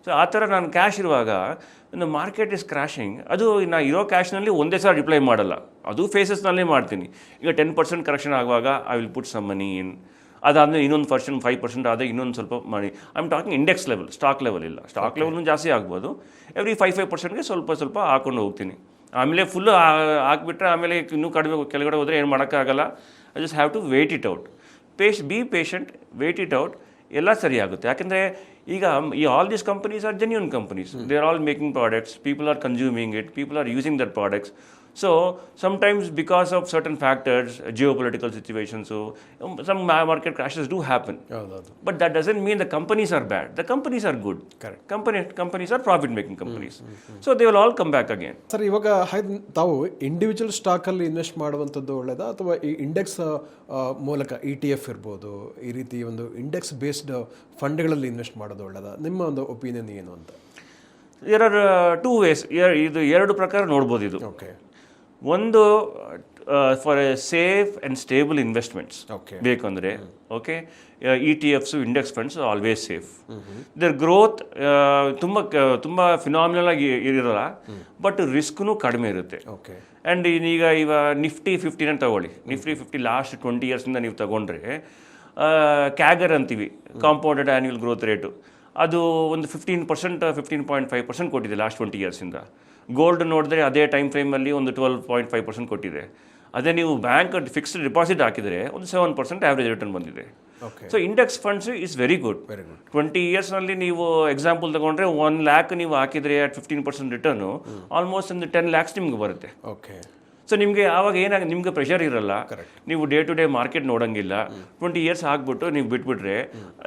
ಸೊ ಆ ಥರ ನಾನು ಕ್ಯಾಶ್ ಇರುವಾಗ, ಒಂದು ಮಾರ್ಕೆಟ್ ಇಸ್ ಕ್ರ್ಯಾಶಿಂಗ್ ಅದು ನಾ ಇರೋ ಕ್ಯಾಶ್ನಲ್ಲಿ ಒಂದೇ ಸಲ ರಿಪ್ಲೈ ಮಾಡಲ್ಲ. ಅದು ಫೇಸಸ್ನಲ್ಲೇ ಮಾಡ್ತೀನಿ. ಈಗ ಟೆನ್ ಪರ್ಸೆಂಟ್ ಕರೆಕ್ಷನ್ ಆಗುವಾಗ I will put some money in ಅದಾದಮೇಲೆ ಇನ್ನೊಂದು ಪರ್ಸೆಂಟ್ ಫೈವ್ ಪರ್ಸೆಂಟ್ ಆದರೆ ಇನ್ನೊಂದು ಸ್ವಲ್ಪ ಮಾಡಿ I am talking index level stock level ಇಲ್ಲ ಸ್ಟಾಕ್ ಲೆವೆಲ್ನು ಜಾಸ್ತಿ ಆಗ್ಬೋದು. ಎವ್ರಿ ಫೈವ್ ಫೈವ್ ಪರ್ಸೆಂಟ್ಗೆ ಸ್ವಲ್ಪ ಸ್ವಲ್ಪ ಹಾಕೊಂಡು ಹೋಗ್ತೀನಿ. ಆಮೇಲೆ ಫುಲ್ಲು ಹಾಕ್ಬಿಟ್ರೆ ಆಮೇಲೆ ಇನ್ನೂ ಕಡಿಮೆ ಕೆಳಗಡೆ ಹೋದರೆ ಏನು ಮಾಡೋಕ್ಕಾಗಲ್ಲ. I just have to wait it out ಪೇಶ್ be patient wait it out ಎಲ್ಲ ಸರಿ ಆಗುತ್ತೆ. ಯಾಕೆಂದರೆ ಈಗ ಈ all these companies are genuine companies they are all making products people are consuming it people are using that products so sometimes because of certain factors geopolitical situations so um, some market crashes do happen but that doesn't mean the companies are bad the companies are good Correct. company companies are profit making companies so they will all come back again sir ಇವಾಗ ತಾವು individual ಸ್ಟಾಕಲ್ಲಿ invest ಮಾಡುವಂಥದ್ದು ಒಳ್ಳೆಯದಾ ಅಥವಾ ಈ index ಮೂಲಕ E T F ಇರ್ಬೋದು ಈ ರೀತಿ ಒಂದು ಇಂಡೆಕ್ಸ್ ಬೇಸ್ಡ್ ಫಂಡ್ಗಳಲ್ಲಿ ಇನ್ವೆಸ್ಟ್ ಮಾಡೋದು ಒಳ್ಳೆಯದಾ ನಿಮ್ಮ ಒಂದು ಒಪಿನಿಯನ್ ಏನು ಅಂತ are uh, two ways ಇದು ಎರಡು ಪ್ರಕಾರ ನೋಡ್ಬೋದು ಇದು ಓಕೆ ಒಂದು for a safe and stable investments okay ಬೇಕು ಅಂದರೆ okay E T Fs index funds always safe their growth ತುಂಬ ತುಂಬ ಫಿನಾಮಿನಲ್ ಆಗಿ ಇರಲ್ಲ ಬಟ್ ರಿಸ್ಕ್ನು ಕಡಿಮೆ ಇರುತ್ತೆ. ಓಕೆ ಆ್ಯಂಡ್ ಈಗ ಇವ ನಿಫ್ಟಿ ಫಿಫ್ಟಿನ ತಗೊಳ್ಳಿ. ನಿಫ್ಟಿ ಫಿಫ್ಟಿ ಲಾಸ್ಟ್ ಟ್ವೆಂಟಿ ಇಯರ್ಸಿಂದ ನೀವು ತಗೊಂಡ್ರೆ ಕ್ಯಾಗರ್ ಅಂತೀವಿ ಕಾಂಪೌಂಡೆಡ್ ಆ್ಯನ್ಯುವಲ್ ಗ್ರೋತ್ ರೇಟು ಅದು ಒಂದು fifteen percent fifteen point five percent ಕೊಟ್ಟಿದೆ ಲಾಸ್ಟ್ ಟ್ವೆಂಟಿ ಇಯರ್ಸಿಂದ ಗೋಲ್ಡ್ ನೋಡಿದ್ರೆ ಅದೇ ಟೈಮ್ ಫ್ರೇಮಲ್ಲಿ ಒಂದು ಟ್ವೆಲ್ ಪಾಯಿಂಟ್ ಫೈವ್ ಪರ್ಸೆಂಟ್ ಕೊಟ್ಟಿದೆ. ಅದೇ ನೀವು ಬ್ಯಾಂಕ್ ಫಿಕ್ಸ್ಡ್ ಡಿಪಾಸಿಟ್ ಹಾಕಿದರೆ ಒಂದು ಸೆವೆನ್ ಪರ್ಸೆಂಟ್ ಆವ್ರೇಜ್ ರಿಟರ್ನ್ ಬಂದಿದೆ. Okay so index funds is very good very good twenty ಇಯರ್ಸ್ನಲ್ಲಿ ನೀವು ಎಕ್ಸಾಂಪಲ್ ತಗೊಂಡ್ರೆ ಒನ್ ಲ್ಯಾಕ್ ನೀವು ಹಾಕಿದ್ರೆ at fifteen percent return almost ಒಂದು ಟೆನ್ ಲ್ಯಾಕ್ಸ್ ನಿಮ್ಗೆ ಬರುತ್ತೆ. ಓಕೆ ಸೊ ನಿಮಗೆ ಆವಾಗ ಏನಾಗ ನಿಮಗೆ ಪ್ರೆಷರ್ ಇರಲ್ಲ. ನೀವು ಡೇ ಟು ಡೇ ಮಾರ್ಕೆಟ್ ನೋಡೋಂಗಿಲ್ಲ. ಟ್ವೆಂಟಿ ಇಯರ್ಸ್ ಆಗಿಬಿಟ್ಟು ನೀವು ಬಿಟ್ಬಿಟ್ರೆ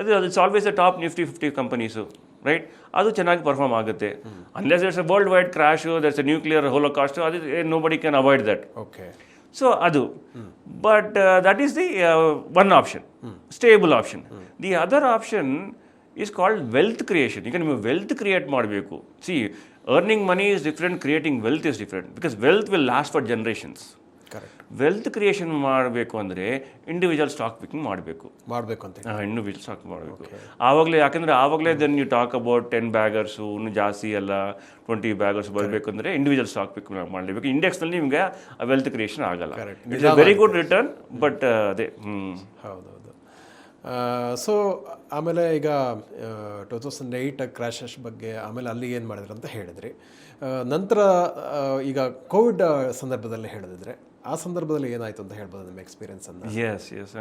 ಅದು ಅದು always a top Nifty fifty companies right ಅದು ಚೆನ್ನಾಗಿ ಪರ್ಫಾರ್ಮ್ ಆಗುತ್ತೆ. Unless it's a world wide crash there's a nuclear holocaust ಅದು nobody can avoid that okay so ಅದು but that is the one option stable option the other option is called wealth creation ಈಗ ನಿಮಗೆ wealth create ಮಾಡಬೇಕು. See earning money is different creating wealth is different because wealth will last for generations wealth creation ಮಾಡಬೇಕು ಅಂದರೆ individual stock picking ಮಾಡಬೇಕು. ಮಾಡಬೇಕು ಅಂತ individual stock ಮಾಡಬೇಕು. ಆವಾಗಲೇ ಯಾಕಂದರೆ ಆವಾಗಲೇ then you talk about ten baggers ಇನ್ನು ಜಾಸ್ತಿ ಎಲ್ಲ ಟ್ವೆಂಟಿ ಬ್ಯಾಗರ್ಸ್ ಬರಬೇಕು ಅಂದರೆ ಇಂಡಿವಿಜುವಲ್ ಸ್ಟಾಕ್ ಪಿಕ್ ಮಾಡಲೇಬೇಕು. ಇಂಡೆಕ್ಸ್ನಲ್ಲಿ ನಿಮಗೆ ವೆಲ್ತ್ ಕ್ರಿಯೇಷನ್ ಆಗಲ್ಲ. Correct it's very good return but ಅದೇ ಹ್ಞೂ ಹೌದೌದು. ಸೊ ಆಮೇಲೆ ಈಗ ಟೂ ತೌಸಂಡ್ ಏಯ್ಟ್ ಕ್ರ್ಯಾಶಸ್ ಬಗ್ಗೆ ಆಮೇಲೆ ಅಲ್ಲಿ ಏನು ಮಾಡಿದ್ರು ಅಂತ ಹೇಳಿದ್ರಿ ನಂತರ ಈಗ ಕೋವಿಡ್ ಸಂದರ್ಭದಲ್ಲಿ ಹೇಳಿದ್ರೆ ಆ ಸಂದರ್ಭದಲ್ಲಿ ಏನಾಯ್ತು ಅಂತ ಹೇಳ್ಬೋದು ನಿಮ್ಮ ಎಕ್ಸ್ಪೀರಿಯನ್ಸ್ ಅನ್ನ? Yes yes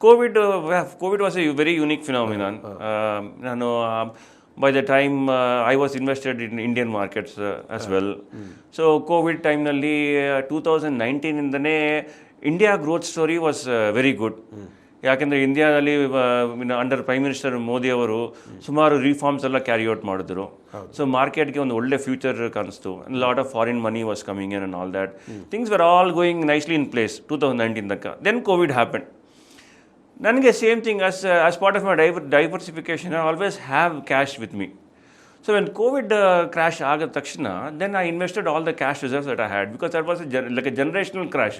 Covid Covid was a very unique phenomenon ನಾನು by the time I was invested in Indian markets as well so Covid ಟೈಮ್ನಲ್ಲಿ two thousand ನೈನ್ಟೀನಿಂದನೇ India growth story was very good ಯಾಕೆಂದರೆ ಇಂಡಿಯಾದಲ್ಲಿ under prime minister Modi ಅವರು ಸುಮಾರು reforms ಎಲ್ಲ carry out ಮಾಡಿದ್ರು. So ಮಾರ್ಕೆಟ್ಗೆ ಒಂದು ಒಳ್ಳೆ ಫ್ಯೂಚರ್ ಕಾಣಿಸ್ತು. Lot of foreign money was coming in and all that things were all going nicely in place two thousand nineteen ತನಕ. ದೆನ್ ಕೋವಿಡ್ ಹ್ಯಾಪನ್ ನನಗೆ same thing as as part of my diver diversification I always have cash with me so when Covid crash ಆಗಿದ ತಕ್ಷಣ then I invested all the cash reserves that I had because that was like a generational crash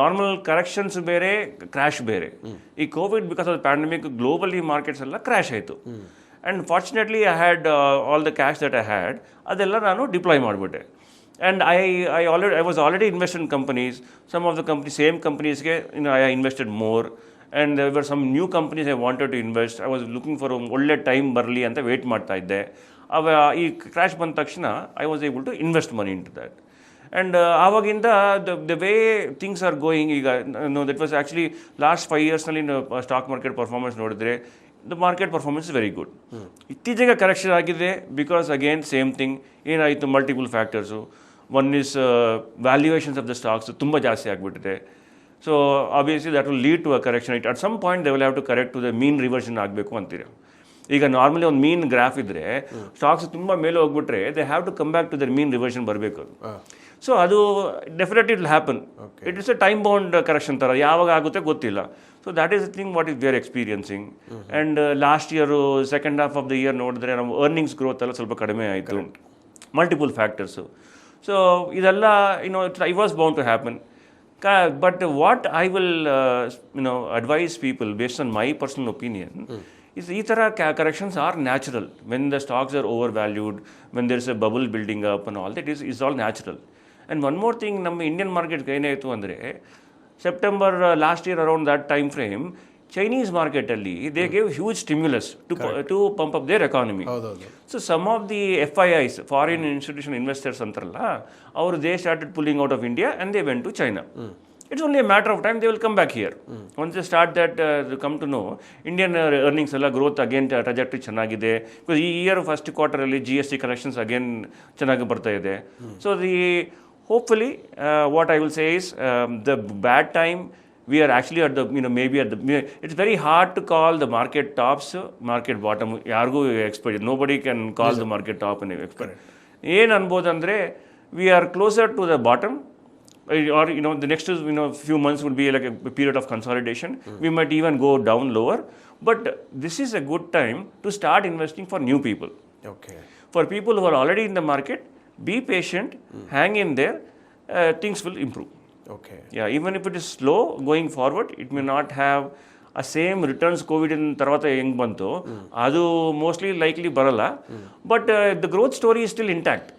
normal corrections ಬೇರೆ crash ಬೇರೆ. ಈ Covid because of pandemic globally markets ಎಲ್ಲ crash ಆಯಿತು. And fortunately I had all the cash that I had ಅದೆಲ್ಲ ನಾನು deploy ಮಾಡಿಬಿಟ್ಟೆ. And I I already I was already invest in companies some of the company same ಕಂಪ್ನೀಸ್ಗೆ ಇನ್ನು I invested more and were some new companies I wanted to invest I was looking for ಒಳ್ಳೆ time ಬರಲಿ ಅಂತ wait ಮಾಡ್ತಾ ಇದ್ದೆ. ಅವ ಈ crash ಬಂದ ತಕ್ಷಣ I was able to invest money into that and ಆವಾಗಿಂದ the the way things are going ಈಗ no that was actually last five ಇಯರ್ಸ್ನಲ್ಲಿ stock market performance ನೋಡಿದ್ರೆ the market performance very good ಇತ್ತೀಚೆಗೆ ಕರೆಕ್ಷನ್ ಆಗಿದೆ because again same thing ಏನಾಯಿತು? Multiple factors one is valuations of the stocks ತುಂಬ ಜಾಸ್ತಿ ಆಗಿಬಿಟ್ಟಿದೆ. So obviously that will lead to a correction it at some point they will have to correct to the mean reversion ಆಗಬೇಕು ಅಂತೀರಿ. ಈಗ normally ಒಂದು mean graph ಇದ್ರೆ stocks ತುಂಬ ಮೇಲೆ ಹೋಗ್ಬಿಟ್ರೆ they have to come back to their mean reversion ಬರಬೇಕು ಅದು. ಸೊ ಅದು definitely it happen it is a time bound correction ಥರ ಯಾವಾಗ ಆಗುತ್ತೆ ಗೊತ್ತಿಲ್ಲ. So that is thing what is we're experiencing and last year second half of the year ನೋಡಿದ್ರೆ ನಮ್ಮ earnings growth ಎಲ್ಲ ಸ್ವಲ್ಪ ಕಡಿಮೆ ಆಯಿತು. ಮಲ್ಟಿಪಲ್ ಫ್ಯಾಕ್ಟರ್ಸು ಸೊ ಇದೆಲ್ಲ you know I was bound to happen but what I will you know advise people based on my personal opinion is ಈ ಥರ corrections are natural when the stocks are overvalued when is a bubble building up and all that is is all natural and one more thing ನಮ್ಮ Indian ಮಾರ್ಕೆಟ್ಗೆ ಏನಾಯಿತು ಅಂದರೆ September last year around that time frame Chinese ಮಾರ್ಕೆಟಲ್ಲಿ they gave huge stimulus to to pump up their economy so some of the F I Is foreign institution investors ಅಂತಾರಲ್ಲ ಅವರು they started pulling out of India and they went to China it's only a matter of time they will come back here once they start that come to know Indian earnings ಎಲ್ಲ growth again trajectory ಚೆನ್ನಾಗಿದೆ. Because ಈ year first ಕ್ವಾರ್ಟರಲ್ಲಿ G S T collections again ಚೆನ್ನಾಗಿ ಬರ್ತಾ ಇದೆ. So the hopefully what I will say is the bad time we are actually at the you know maybe at the it's very hard to call the market tops market bottom ಯಾರಿಗೂ expert nobody can call the market top expert ಏನು ಅನ್ಬೋದು ಅಂದರೆ we are closer to the bottom Are you know the next you know few months would be like a period of consolidation we might even go down lower but this is a good time to start investing for new people okay for people who are already in the market, be patient, hang in there, uh, things will improve. Okay Yeah, even if it is slow going forward, it may not have ಆ same returns Covid తర్వాత ಹೆಂಗೆ ಬಂತು ಅದು mostly likely ಬರಲ್ಲ but the growth story is still intact okay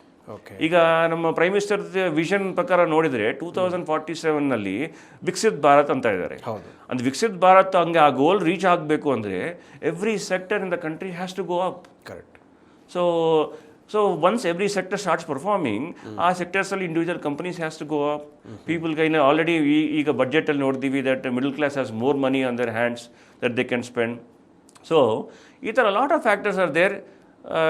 ಈಗ ನಮ್ಮ prime minister vision ಪ್ರಕಾರ ನೋಡಿದರೆ ಟೂ ತೌಸಂಡ್ ಫಾರ್ಟಿ ಸೆವೆನ್ನಲ್ಲಿ ವಿಕಸಿತ್ ಭಾರತ್ ಅಂತ ಇದ್ದಾರೆ. ಹೌದು. ವಿಕ್ಸಿತ್ ವಿಕಸಿತ್ ಭಾರತ್ ಹಂಗೆ ಆ ಗೋಲ್ ರೀಚ್ ಆಗಬೇಕು ಅಂದರೆ every sector in the country has to go up correct so so once every sector starts performing ಆ ಸೆಕ್ಟರ್ಸಲ್ಲಿ individual companies has to go up people ಕೈನ ಆಲ್ರೆಡಿ ಈಗ ಬಜೆಟಲ್ಲಿ ನೋಡ್ತೀವಿ that middle class has more money on their hands that they can spend so ಈ ಥರ lot of factors are there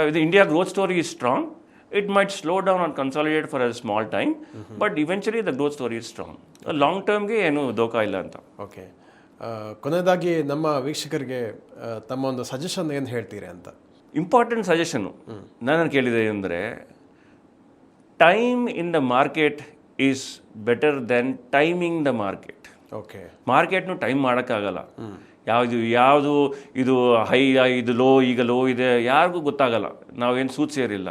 ಇದು India growth story is strong it might slow down and consolidate for a small time but eventually the growth story is strong long ಟರ್ಮ್ಗೆ ಏನು ದೋಖ ಇಲ್ಲ ಅಂತ. Okay ಕೊನೆಯದಾಗಿ ನಮ್ಮ ವೀಕ್ಷಕರಿಗೆ ತಮ್ಮ ಒಂದು ಸಜೆಷನ್ ಏನು ಹೇಳ್ತೀರಿ ಅಂತ? ಇಂಪಾರ್ಟೆಂಟ್ ಸಜೆಷನು ನಾನು ಕೇಳಿದೆ ಅಂದರೆ time in the market is better than timing the market okay ಮಾರ್ಕೆಟ್ನು time ಮಾಡೋಕ್ಕಾಗಲ್ಲ ಯಾವುದು ಯಾವುದು ಇದು ಹೈ ಇದು ಲೋ ಈಗ ಲೋ ಇದೆ ಯಾರಿಗೂ ಗೊತ್ತಾಗಲ್ಲ. ನಾವೇನು ಸೂಚಿಸಿರಿಲ್ಲ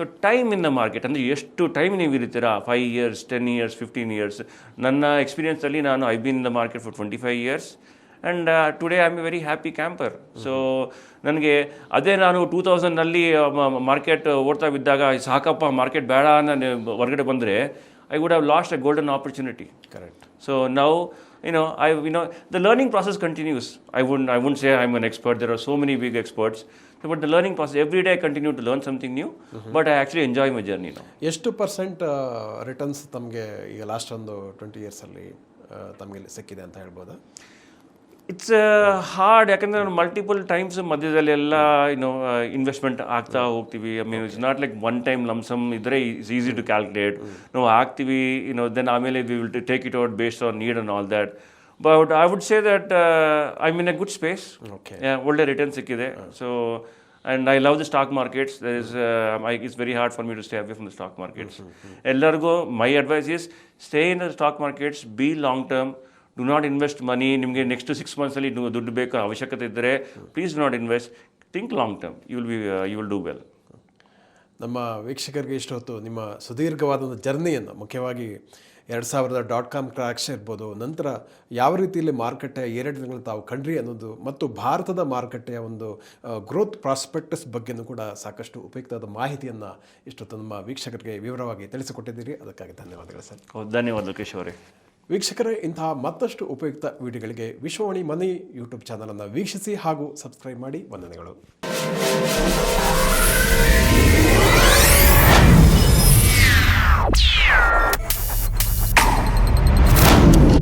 so time in the market ಅಂದರೆ ಎಷ್ಟು ಟೈಮ್ ನೀವು ಇರ್ತೀರಾ five years ten years fifteen years ನನ್ನ ಎಕ್ಸ್ಪೀರಿಯನ್ಸಲ್ಲಿ ನಾನು I been in the market for twenty five years and today I am a very happy camper so ನನಗೆ ಅದೇ ನಾನು ಟೂ ತೌಸಂಡ್ನಲ್ಲಿ ಮಾರ್ಕೆಟ್ ಓಡ್ತಾ ಬಿದ್ದಾಗ ಸಾಕಪ್ಪ ಮಾರ್ಕೆಟ್ ಬೇಡ ನಾನು ಹೊರಗಡೆ ಬಂದರೆ I would have lost a golden opportunity correct so ನಾವು you know, I, you know, the learning process continues. I wouldn't, I wouldn't say I'm an expert. There are so many big experts. So, but the learning process, every day I continue to learn something new. But I actually enjoy my journey now. ಎಷ್ಟು percent returns ತಮಗೆ ಈಗ last ಒಂದು twenty ಇಯರ್ಸಲ್ಲಿ ತಮಗೆ ಸಿಕ್ಕಿದೆ ಅಂತ ಹೇಳ್ಬೋದಾ? It's hard ಯಾಕಂದ್ರೆ ನಾನು ಮಲ್ಟಿಪಲ್ ಟೈಮ್ಸ್ ಮಧ್ಯದಲ್ಲಿ ಎಲ್ಲ ಯುನೋ ಇನ್ವೆಸ್ಟ್ಮೆಂಟ್ ಆಗ್ತಾ ಹೋಗ್ತೀವಿ. I mean it's not like one time lump sum ಇದ್ರೆ ಇಟ್ಸ್ ಈಸಿ ಟು ಕ್ಯಾಲ್ಕುಲೇಟ್ ನಾವು ಹಾಕ್ತೀವಿ ಯುನೋ ದೆನ್ ಆಮೇಲೆ we will take it out based on need on all that but I would say that I mean a good space okay ಒಳ್ಳೆ return ಸಿಕ್ಕಿದೆ so and I love the stock markets there is I it's very hard for me to stay away from the stock markets ಎಲ್ಲರಿಗೂ my advice is stay in the stock markets be long term do not invest money ನಿಮಗೆ next six ಮಂತ್ಸಲ್ಲಿ ದುಡ್ಡು ಬೇಕು ಅವಶ್ಯಕತೆ ಇದ್ದರೆ please not invest think long term you will be you will do well ನಮ್ಮ ವೀಕ್ಷಕರಿಗೆ ಇಷ್ಟೊತ್ತು ನಿಮ್ಮ ಸುದೀರ್ಘವಾದ ಒಂದು ಜರ್ನಿಯನ್ನು ಮುಖ್ಯವಾಗಿ ಎರಡು ಸಾವಿರದ ಡಾಟ್ ಕಾಮ್ ಕ್ರಾಕ್ಸ್ ಇರ್ಬೋದು. ನಂತರ ಯಾವ ರೀತಿಯಲ್ಲಿ ಮಾರುಕಟ್ಟೆ ಎರಡು ತಿಂಗಳು ತಾವು ಕಂಡ್ರಿ ಅನ್ನೋದು ಮತ್ತು ಭಾರತದ ಮಾರುಕಟ್ಟೆಯ ಒಂದು ಗ್ರೋತ್ ಪ್ರಾಸ್ಪೆಕ್ಟಸ್ ಬಗ್ಗೆನೂ ಕೂಡ ಸಾಕಷ್ಟು ಉಪಯುಕ್ತವಾದ ಮಾಹಿತಿಯನ್ನು ಇಷ್ಟೊತ್ತು ನಮ್ಮ ವೀಕ್ಷಕರಿಗೆ ವಿವರವಾಗಿ ತಿಳಿಸಿಕೊಟ್ಟಿದ್ದೀರಿ. ಅದಕ್ಕಾಗಿ ಧನ್ಯವಾದಗಳು ಸರ್. ಧನ್ಯವಾದ ಕಿಶೋರಿ ವೀಕ್ಷಕರೇ ಇಂತಹ ಮತ್ತಷ್ಟು ಉಪಯುಕ್ತ ವಿಡಿಯೋಗಳಿಗೆ ವಿಶ್ವವಾಣಿ ಮನಿ ಯೂಟ್ಯೂಬ್ ಚಾನಲನ್ನು ವೀಕ್ಷಿಸಿ ಹಾಗೂ ಸಬ್ಸ್ಕ್ರೈಬ್ ಮಾಡಿ. ವಂದನೆಗಳು.